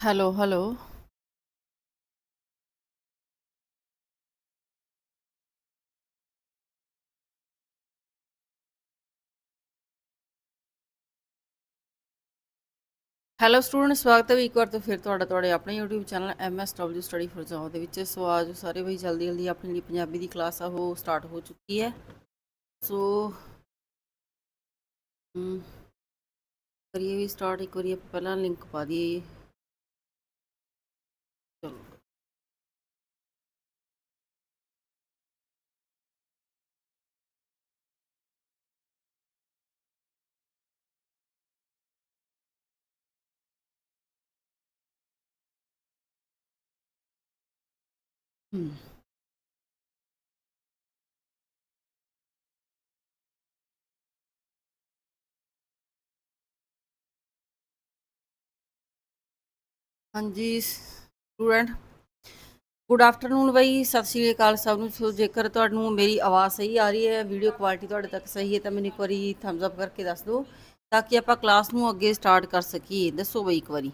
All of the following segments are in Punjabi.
ਹੈਲੋ ਹੈਲੋ ਹੈਲੋ ਸਟੂਡੈਂਟ ਸਵਾਗਤ ਹੈ ਵੀ ਇੱਕ ਵਾਰ ਤੋਂ ਫਿਰ ਤੁਹਾਡਾ, ਤੁਹਾਡੇ ਆਪਣੇ YouTube channel MSW study for ਜਾਵਾ ਦੇ ਵਿੱਚ। ਸੋ ਆਜ ਸਾਰੇ ਬਈ ਜਲਦੀ ਜਲਦੀ ਆਪਣੀ ਜਿਹੜੀ ਪੰਜਾਬੀ ਦੀ ਕਲਾਸ ਆ, ਉਹ ਸਟਾਰਟ ਹੋ ਚੁੱਕੀ ਹੈ। ਸੋ ਕਰੀਏ ਵੀ ਸਟਾਰਟ ਇੱਕ ਵਾਰੀ ਆਪਾਂ ਪਹਿਲਾਂ ਲਿੰਕ ਪਾ ਦਈਏ। ਹਮ ਹਾਂਜੀ ਸਟੂਡੈਂਟ ਗੁੱਡ ਆਫਟਰਨੂਨ ਬਈ, ਸਤਿ ਸ਼੍ਰੀ ਅਕਾਲ ਸਭ ਨੂੰ। ਸੋ ਜੇਕਰ ਤੁਹਾਨੂੰ ਮੇਰੀ ਆਵਾਜ਼ ਸਹੀ ਆ ਰਹੀ ਹੈ ਵੀਡੀਓ ਕੁਆਲਿਟੀ ਤੁਹਾਡੇ ਤੱਕ ਸਹੀ ਹੈ, ਤਾਂ ਮੈਨੂੰ ਇੱਕ ਵਾਰੀ ਥੰਬਸ ਅਪ ਕਰਕੇ ਦੱਸ ਦਿਓ, ਤਾਂ ਕਿ ਆਪਾਂ ਕਲਾਸ ਨੂੰ ਅੱਗੇ ਸਟਾਰਟ ਕਰ ਸਕੀਏ। ਦੱਸੋ ਬਈ ਇੱਕ ਵਾਰੀ।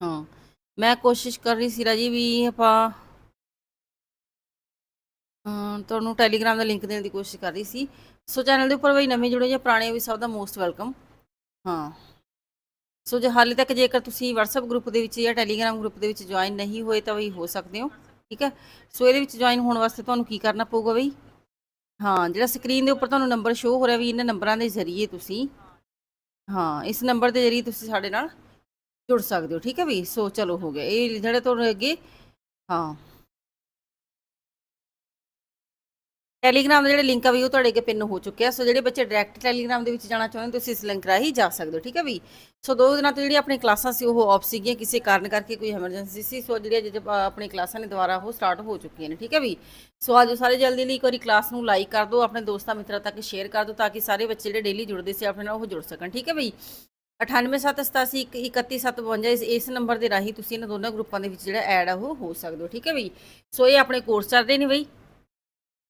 ਹਾਂ। ਮੈਂ ਕੋਸ਼ਿਸ਼ ਕਰ ਰਹੀ ਸੀ ਰਾਜੀ ਵੀ ਆਪਾਂ ਤੁਹਾਨੂੰ ਟੈਲੀਗ੍ਰਾਮ ਦਾ ਲਿੰਕ ਦੇਣ ਦੀ ਕੋਸ਼ਿਸ਼ ਕਰ ਰਹੀ ਸੀ। ਸੋ ਚੈਨਲ ਦੇ ਉੱਪਰ ਬਈ ਨਵੇਂ ਜੁੜੇ ਜਾਂ ਪੁਰਾਣੇ ਵੀ ਸਭ ਦਾ ਮੋਸਟ ਵੈਲਕਮ। ਹਾਂ। ਸੋ ਜੇ ਹਾਲੇ ਤੱਕ ਜੇਕਰ ਤੁਸੀਂ WhatsApp ਗਰੁੱਪ ਦੇ ਵਿੱਚ ਜਾਂ ਟੈਲੀਗ੍ਰਾਮ ਗਰੁੱਪ ਦੇ ਵਿੱਚ ਜੁਆਇਨ ਨਹੀਂ ਹੋਏ ਤਾਂ ਵੀ ਹੋ ਸਕਦੇ ਹੋ, ਠੀਕ ਹੈ? ਸੋ ਇਹਦੇ ਵਿੱਚ ਜੁਆਇਨ ਹੋਣ ਵਾਸਤੇ ਤੁਹਾਨੂੰ ਕੀ ਕਰਨਾ ਪਊਗਾ ਬਈ? ਹਾਂ, ਜਿਹੜਾ ਸਕਰੀਨ ਦੇ ਉੱਪਰ ਤੁਹਾਨੂੰ ਨੰਬਰ ਸ਼ੋ ਹੋ ਰਿਹਾ ਵੀ ਇਹਨਾਂ ਨੰਬਰਾਂ ਦੇ ਜ਼ਰੀਏ ਤੁਸੀਂ, ਹਾਂ, ਇਸ ਨੰਬਰ ਦੇ ਜ਼ਰੀਏ ਤੁਸੀਂ ਸਾਡੇ ਨਾਲ ਜੁੜ ਸਕਦੇ ਹੋ, ਠੀਕ ਹੈ ਵੀ? ਸੋ ਚਲੋ ਹੋ ਗਿਆ। ਇਹ ਜਿਹੜੇ ਤੁਹਾਨੂੰ ਅੱਗੇ, ਹਾਂ। ਟੈਲੀਗ੍ਰਾਮ ਦੇ ਜਿਹੜੇ ਲਿੰਕ ਆ ਵੀ ਉਹ ਤੁਹਾਡੇ ਅੱਗੇ ਪਿੰਨ ਹੋ ਚੁੱਕਿਆ ਸੋ ਜਿਹੜੇ ਬੱਚੇ ਡਾਇਰੈਕਟ ਟੈਲੀਗ੍ਰਾਮ ਦੇ ਵਿੱਚ ਜਾਣਾ ਚਾਹੁੰਦੇ ਤੁਸੀਂ ਇਸ ਲਿੰਕ ਰਾਹੀਂ ਜਾ ਸਕਦੇ ਹੋ, ਠੀਕ ਹੈ ਵੀ? ਸੋ ਦੋ ਦਿਨਾਂ ਤੋਂ ਜਿਹੜੀ ਆਪਣੀ ਕਲਾਸਾਂ ਸੀ, ਉਹ ਆਫ ਸੀਗੀਆਂ। ਕਿਸੇ ਕਾਰਨ ਕਰਕੇ ਕੋਈ ਐਮਰਜੈਂਸੀ ਸੀ। ਸੋ ਜਿਹੜੀਆਂ ਜਿਹੜੇ ਆਪਣੀ ਕਲਾਸਾਂ ਨੇ, ਦੁਬਾਰਾ ਉਹ ਸਟਾਰਟ ਹੋ ਚੁੱਕੀਆਂ ਨੇ, ਠੀਕ ਹੈ ਵੀ? ਸੋ ਆਜੋ ਸਾਰੇ ਜਲਦੀ ਲਈ ਇੱਕ ਵਾਰੀ ਕਲਾਸ ਨੂੰ ਲਾਈਕ ਕਰ ਦਿਓ, ਆਪਣੇ ਦੋਸਤਾਂ ਮਿੱਤਰਾਂ ਤੱਕ ਸ਼ੇਅਰ ਕਰ ਦਿਓ, ਤਾਂ ਕਿ ਸਾਰੇ ਬੱਚੇ ਜਿਹੜੇ ਡੇਲੀ ਜੁੜਦੇ ਸੀ, ਆਪਣੇ ਨਾਲ ਉਹ ਜੁੜ ਸਕਣ, ਠੀਕ ਹੈ ਬਈ 9878811752 ਇਸ ਇਸ ਨੰਬਰ ਦੇ ਰਾਹੀਂ ਤੁਸੀਂ ਇਹਨਾਂ ਦੋਨਾਂ ਗਰੁੱਪਾਂ ਦੇ ਵਿੱਚ ਜਿਹੜਾ ਐਡ ਆ, ਉਹ ਹੋ ਸਕਦੇ ਹੋ ਠੀਕ ਹੈ ਬਈ? ਸੋ ਇਹ ਆਪਣੇ ਕੋਰਸ ਚੱਲਦੇ ਨੇ ਬਈ?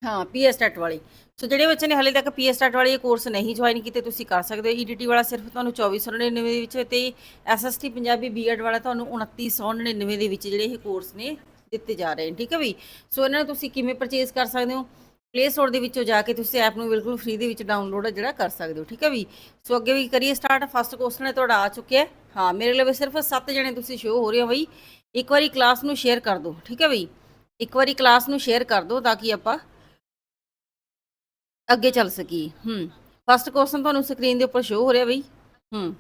ਹਾਂ ਪੀਐਸ ਟੈਟ ਵਾਲੀ। ਸੋ ਜਿਹੜੇ ਬੱਚੇ ਨੇ ਹਲੇ ਤੱਕ ਪੀਐਸ ਟੈਟ ਵਾਲੀ ਇਹ ਕੋਰਸ ਨਹੀਂ ਜੁਆਇਨ ਕੀਤੇ, ਤੁਸੀਂ ਕਰ ਸਕਦੇ ਹੋ। ਈਡੀਟੀ ਵਾਲਾ ਸਿਰਫ ਤੁਹਾਨੂੰ 2499 ਦੇ ਵਿੱਚ ਤੇ ਐਸਐਸਟੀ ਪੰਜਾਬੀ ਬੀਐਡ ਵਾਲਾ ਤੁਹਾਨੂੰ 2999 ਦੇ ਵਿੱਚ ਜਿਹੜੇ ਇਹ ਕੋਰਸ ਨੇ ਦਿੱਤੇ ਜਾ ਰਹੇ ਨੇ, ਠੀਕ ਹੈ ਬਈ? ਸੋ ਇਹਨਾਂ ਨੂੰ ਤੁਸੀਂ ਕਿਵੇਂ ਪਰਚੇਸ ਕਰ ਸਕਦੇ ਹੋ? ਪਲੇ ਸਟੋਰ ਦੇ ਵਿੱਚੋਂ ਜਾ ਕੇ ਤੁਸੀਂ ਐਪ ਨੂੰ ਬਿਲਕੁਲ ਫ੍ਰੀ ਦੇ ਵਿੱਚ ਡਾਊਨਲੋਡ ਜਿਹੜਾ ਕਰ ਸਕਦੇ ਹੋ, ਠੀਕ ਹੈ ਵੀ? ਸੋ ਅੱਗੇ ਵੀ ਕਰੀਏ ਸਟਾਰਟ ਫਸਟ ਕੁਐਸਚਨ ਤੁਹਾਡਾ ਆ ਚੁੱਕਿਆ ਹਾਂ। ਮੇਰੇ ਲਈ ਸਿਰਫ 7 ਜਣੇ ਤੁਸੀਂ ਸ਼ੋ ਹੋ ਰਹੇ ਹੋ ਬਈ। ਇੱਕ ਵਾਰੀ ਕਲਾਸ ਨੂੰ ਸ਼ੇਅਰ ਕਰ ਦਿਓ, ਠੀਕ ਹੈ ਬਈ? ਇੱਕ ਵਾਰੀ ਕਲਾਸ ਨੂੰ ਸ਼ੇਅਰ ਕਰ ਦਿਓ ਤਾਂ ਕਿ ਆਪਾਂ ਅੱਗੇ ਚੱਲ ਸਕੀਏ। ਹੂੰ ਫਸਟ ਕੁਐਸਚਨ ਤੁਹਾਨੂੰ ਸਕਰੀਨ ਦੇ ਉੱਪਰ ਸ਼ੋ ਹੋ ਰਿਹਾ ਬਈ। ਹੂੰ।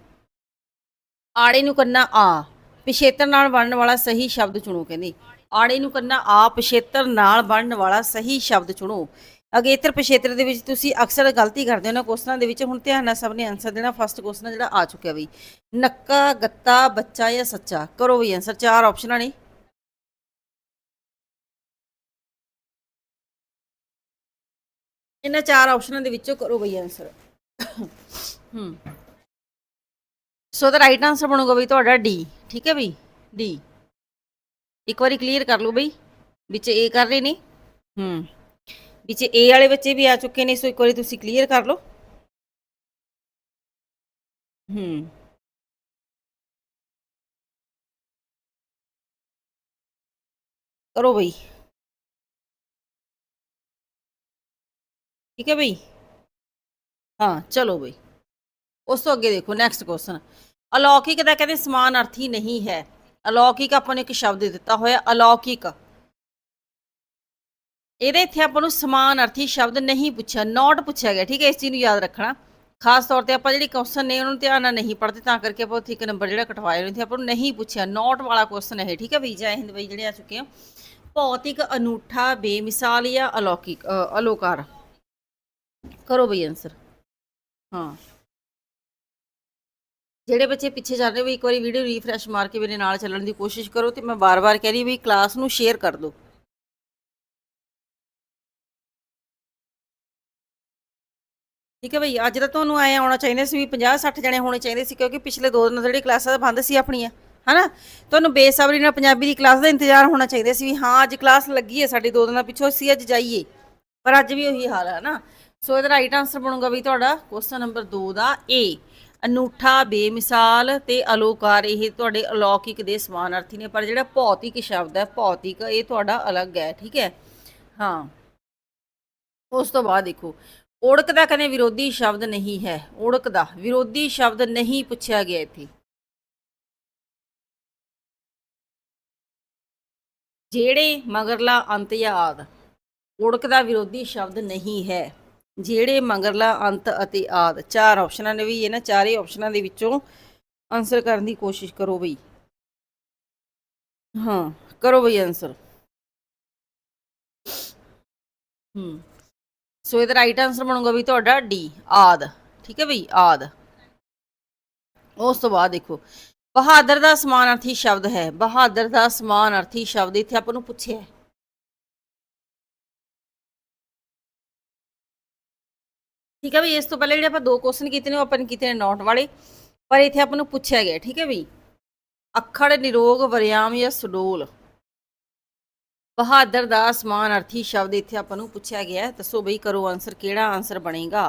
ਆੜੇ ਨੂੰ ਕਰਨਾ ਆ, ਪਿਛੇਤਰ ਨਾਲ ਬਣਨ ਵਾਲਾ ਸਹੀ ਸ਼ਬਦ ਚੁਣੋ ਕਹਿੰਦੇ। ਆੜੇ ਨੂੰ ਕਰਨਾ ਆਪ ਪਛੇਤਰ ਨਾਲ ਬਣਨ ਵਾਲਾ ਸਹੀ ਸ਼ਬਦ ਚੁਣੋ। ਅਗੇਤਰ ਪਿਛੇਤਰ ਦੇ ਵਿੱਚ ਤੁਸੀਂ ਅਕਸਰ ਗਲਤੀ ਕਰਦੇ ਹੋ ਨਾ ਕੁਐਸਚਨਾਂ ਦੇ ਵਿੱਚ। ਹੁਣ ਧਿਆਨ ਨਾਲ ਸਭ ਨੇ ਆਨਸਰ ਦੇਣਾ। ਫਸਟ ਕੁਐਸਚਨ ਜਿਹੜਾ ਆ ਚੁੱਕਿਆ ਬਈ। ਨੱਕਾ, ਗੱਤਾ, ਬੱਚਾ ਜਾਂ ਸੱਚਾ? ਕਰੋ ਵੀ ਆਨਸਰ ਚਾਰ ਆਪਸ਼ਨਾਂ ਨੇ। ਇਹਨਾਂ ਚਾਰ ਆਪਸ਼ਨਾਂ ਦੇ ਵਿੱਚੋਂ ਕਰੋ ਬਈ ਆਨਸਰ ਹੂੰ। ਸੋ ਦਾ ਰਾਈਟ ਆਨਸਰ ਬਣੂਗਾ ਬਈ ਤੁਹਾਡਾ ਡੀ ਠੀਕ ਹੈ ਬਈ? ਡੀ ਇੱਕ ਵਾਰੀ ਕਲੀਅਰ ਕਰ ਲਓ ਬਈ ਵਿੱਚ ਏ ਕਰ ਰਹੇ ਨੇ। ਹੂੰ। ਵਿੱਚ ਏ ਵਾਲੇ ਬੱਚੇ ਵੀ ਆ ਚੁੱਕੇ ਨੇ ਸੋ ਇੱਕ ਵਾਰੀ ਤੁਸੀਂ ਕਲੀਅਰ ਕਰ ਲਓ। ਹੂੰ। ਕਰੋ ਬਈ। ਠੀਕ ਹੈ ਬਈ? ਹਾਂ ਚਲੋ ਬਈ। ਉਸ ਤੋਂ ਅੱਗੇ ਦੇਖੋ ਨੈਕਸਟ ਕੁਐਸਚਨ ਅਲੌਕਿਕ ਦਾ ਕਹਿੰਦੇ ਸਮਾਨ ਅਰਥੀ ਨਹੀਂ ਹੈ। ਅਲੌਕਿਕ ਆਪਾਂ ਨੇ ਇੱਕ ਸ਼ਬਦ ਦਿੱਤਾ ਹੋਇਆ ਅਲੌਕਿਕ। ਇਹਦੇ ਇੱਥੇ ਆਪਾਂ ਨੂੰ ਸਮਾਨ ਅਰਥੀ ਸ਼ਬਦ ਨਹੀਂ ਪੁੱਛਿਆ ਨਾਟ ਪੁੱਛਿਆ ਗਿਆ ਠੀਕ ਹੈ ਇਸ ਚੀਜ਼ ਨੂੰ ਯਾਦ ਰੱਖਣਾ। ਖਾਸ ਤੌਰ ਤੇ ਆਪਾਂ ਜਿਹੜੀ ਕੁਐਸਚਨ ਨੇ ਉਹਨਾਂ ਧਿਆਨ ਨਾਲ ਨਹੀਂ ਪੜ੍ਹਦੇ ਤਾਂ ਕਰਕੇ ਆਪਾਂ ਉੱਥੇ ਇੱਕ ਨੰਬਰ ਜਿਹੜਾ ਕਟਵਾਇਆ ਹੋਇਆ ਇੱਥੇ ਆਪਾਂ ਨੂੰ ਨਹੀਂ ਪੁੱਛਿਆ ਨਾਟ ਵਾਲਾ ਕੁਐਸਚਨ ਹੈ ਠੀਕ ਹੈ ਬਈ ਜੈ ਹਿੰਦ ਬਈ ਜਿਹੜੇ ਆ ਚੁੱਕੇ ਆ। ਭੌਤਿਕ ਅਨੂਠਾ ਬੇਮਿਸਾਲ ਜਾਂ ਅਲੌਕਿਕ ਅ, ਅਲੋਕਾਰ। ਕਰੋ ਬਈ ਆਨਸਰ ਹਾਂ। ਜਿਹੜੇ ਬੱਚੇ ਪਿੱਛੇ ਚੱਲ ਰਹੇ, ਵੀ ਇੱਕ ਵਾਰੀ ਵੀਡੀਓ ਰੀਫਰੈਸ਼ ਮਾਰ ਕੇ ਮੇਰੇ ਨਾਲ ਚੱਲਣ ਦੀ ਕੋਸ਼ਿਸ਼ ਕਰੋ ਤੇ ਮੈਂ ਬਾਰ-ਬਾਰ ਕਹਿ ਰਹੀ ਵੀ ਕਲਾਸ ਨੂੰ ਸ਼ੇਅਰ ਕਰ ਦਿਓ। ਠੀਕ ਹੈ ਭਈ ਅੱਜ ਤਾਂ ਤੁਹਾਨੂੰ ਆਏ ਆਉਣਾ ਚਾਹੀਦਾ ਸੀ ਵੀ 50 60 ਜਣੇ ਹੋਣੇ ਚਾਹੀਦੇ ਸੀ ਕਿਉਂਕਿ ਪਿਛਲੇ ਦੋ ਦਿਨ ਜਿਹੜੀ ਕਲਾਸਾਂ ਬੰਦ ਸੀ ਆਪਣੀਆਂ, ਹਨਾ? ਤੁਹਾਨੂੰ ਬੇਸਬਰੀ ਨਾਲ ਪੰਜਾਬੀ ਦੀ ਕਲਾਸ ਦਾ ਇੰਤਜ਼ਾਰ ਹੋਣਾ ਚਾਹੀਦਾ ਸੀ ਵੀ ਹਾਂ, ਅੱਜ ਕਲਾਸ ਲੱਗੀ ਹੈ ਸਾਡੀ, ਦੋ ਦਿਨਾਂ ਪਿੱਛੋਂ ਅਸੀਂ ਅੱਜ ਜਾਈਏ। ਪਰ ਅੱਜ ਵੀ ਉਹੀ ਹਾਲ ਹੈ ਨਾ। ਸੋ ਇਹਦਾ ਰਾਈਟ ਆਨਸਰ ਬਣੂਗਾ ਵੀ ਤੁਹਾਡਾ ਕੁਐਸਚਨ ਨੰਬਰ 2 ਦਾ ਏ ਅਨੂਠਾ, ਬੇਮਿਸਾਲ ਤੇ ਅਲੋਕਾਰ, ਇਹ ਤੁਹਾਡੇ ਅਲੌਕਿਕ ਦੇ ਸਮਾਨ ਅਰਥੀ ਨੇ, ਪਰ ਜਿਹੜਾ ਭੌਤਿਕ ਸ਼ਬਦ ਹੈ, ਭੌਤਿਕ, ਇਹ ਤੁਹਾਡਾ ਅਲੱਗ ਹੈ, ਠੀਕ ਹੈ? ਹਾਂ। ਉਸ ਤੋਂ ਬਾਅਦ ਦੇਖੋ ਓੜਕ ਦਾ ਕਦੇ ਵਿਰੋਧੀ ਸ਼ਬਦ ਨਹੀਂ ਹੈ ਓੜਕ ਦਾ ਵਿਰੋਧੀ ਸ਼ਬਦ ਨਹੀਂ ਪੁੱਛਿਆ ਗਿਆ ਇੱਥੇ। ਜਿਹੜੇ ਮਗਰਲਾ ਅੰਤ ਜਾਂ ਆਦ ਓੜਕ ਦਾ ਵਿਰੋਧੀ ਸ਼ਬਦ ਨਹੀਂ ਹੈ। ਜਿਹੜੇ ਮੰਗਰਲਾ, ਅੰਤ ਅਤੇ ਆਦ। ਚਾਰ ਆਪਸ਼ਨਾਂ ਨੇ ਵੀ ਇਹਨਾਂ ਚਾਰੇ ਆਪਸ਼ਨਾਂ ਦੇ ਵਿੱਚੋਂ ਆਨਸਰ ਕਰਨ ਦੀ ਕੋਸ਼ਿਸ਼ ਕਰੋ ਬਈ। ਹਾਂ, ਕਰੋ ਬਈ ਆਨਸਰ ਹੂੰ। ਸੋ, ਇਹਦਾ ਰਾਈਟ ਆਨਸਰ ਬਣੂਗਾ ਵੀ ਤੁਹਾਡਾ ਡੀ ਆਦ। ਠੀਕ ਹੈ ਬਈ, ਆਦ। ਉਸ ਤੋਂ ਬਾਅਦ ਦੇਖੋ, ਬਹਾਦਰ ਦਾ ਸਮਾਨਾਰਥੀ ਸ਼ਬਦ ਹੈ। ਬਹਾਦਰ ਦਾ ਸਮਾਨਾਰਥੀ ਸ਼ਬਦ ਇੱਥੇ ਆਪਾਂ ਨੂੰ ਪੁੱਛਿਆ ਠੀਕ ਹੈ ਬਈ ਇਸ ਤੋਂ ਪਹਿਲਾਂ ਜਿਹੜੇ ਆਪਾਂ ਦੋ ਕੁਐਸਚਨ ਕੀਤੇ ਨੇ, ਉਹ ਆਪਾਂ ਨੇ ਕੀਤੇ ਨੇ ਨੋਟ ਵਾਲੇ। ਪਰ ਇੱਥੇ ਆਪਾਂ ਨੂੰ ਪੁੱਛਿਆ ਗਿਆ, ਠੀਕ ਹੈ ਬਈ ਅੱਖੜ, ਨਿਰੋਗ, ਵਰਿਆਮ ਜਾਂ ਸੁਡੋਲ। ਬਹਾਦਰ ਦਾ ਸਮਾਨ ਅਰਥੀ ਸ਼ਬਦ ਇੱਥੇ ਆਪਾਂ ਨੂੰ ਪੁੱਛਿਆ ਗਿਆ ਦੱਸੋ ਬਈ ਕਰੋ ਆਨਸਰ ਕਿਹੜਾ ਆਨਸਰ ਬਣੇਗਾ?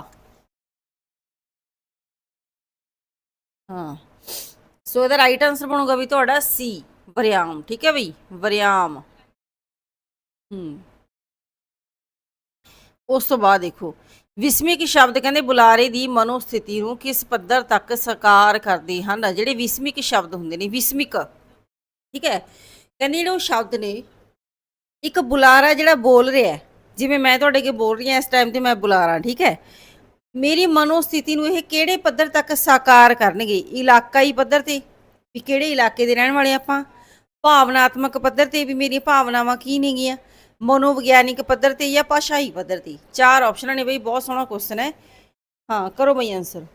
ਹਾਂ। ਸੋ ਇਹਦਾ ਰਾਈਟ ਆਨਸਰ ਬਣੂਗਾ ਵੀ ਤੁਹਾਡਾ ਸੀ ਵਰਿਆਮ, ਠੀਕ ਹੈ ਬਈ ਵਰਿਆਮ। ਹੂੰ। ਉਸ ਤੋਂ ਬਾਅਦ ਦੇਖੋ ਵਿਸਮਿਕ ਸ਼ਬਦ ਕਹਿੰਦੇ ਬੁਲਾਰੇ ਦੀ ਮਨੋਸਥਿਤੀ ਨੂੰ ਕਿਸ ਪੱਧਰ ਤੱਕ ਸਾਕਾਰ ਕਰਦੇ ਹਨ? ਜਿਹੜੇ ਵਿਸਮਿਕ ਸ਼ਬਦ ਹੁੰਦੇ ਨੇ, ਵਿਸਮਿਕ। ਠੀਕ ਹੈ? ਕਹਿੰਦੇ ਜਿਹੜੇ ਉਹ ਸ਼ਬਦ ਨੇ, ਇੱਕ ਬੁਲਾਰਾ ਜਿਹੜਾ ਬੋਲ ਰਿਹਾ ਜਿਵੇਂ ਮੈਂ ਤੁਹਾਡੇ ਅੱਗੇ ਬੋਲ ਰਹੀ ਹਾਂ, ਇਸ ਟਾਈਮ ਤੇ ਮੈਂ ਬੁਲਾਰਾ, ਠੀਕ ਹੈ? ਮੇਰੀ ਮਨੋਸਥਿਤੀ ਨੂੰ ਇਹ ਕਿਹੜੇ ਪੱਧਰ ਤੱਕ ਸਾਕਾਰ ਕਰਨਗੇ? ਇਲਾਕਾਈ ਪੱਧਰ ਤੇ ਵੀ ਕਿਹੜੇ ਇਲਾਕੇ ਦੇ ਰਹਿਣ ਵਾਲੇ ਆਪਾਂ? ਭਾਵਨਾਤਮਕ ਪੱਧਰ ਤੇ ਵੀ ਮੇਰੀਆਂ ਭਾਵਨਾਵਾਂ ਕੀ ਨੇਗੀਆਂ? ਮਨੋਵਿਗਿਆਨਿਕ ਪੱਧਰ ਤੇ ਜਾਂ ਭਾਸ਼ਾਈ ਪੱਧਰ ਤੇ। ਚਾਰ ਆਪਸ਼ਨਾਂ ਨੇ ਬਈ, ਬਹੁਤ ਸੋਹਣਾ ਕੁਐਸਚਨ ਹੈ। ਹਾਂ, ਕਰੋ ਬਈ ਆਨਸਰ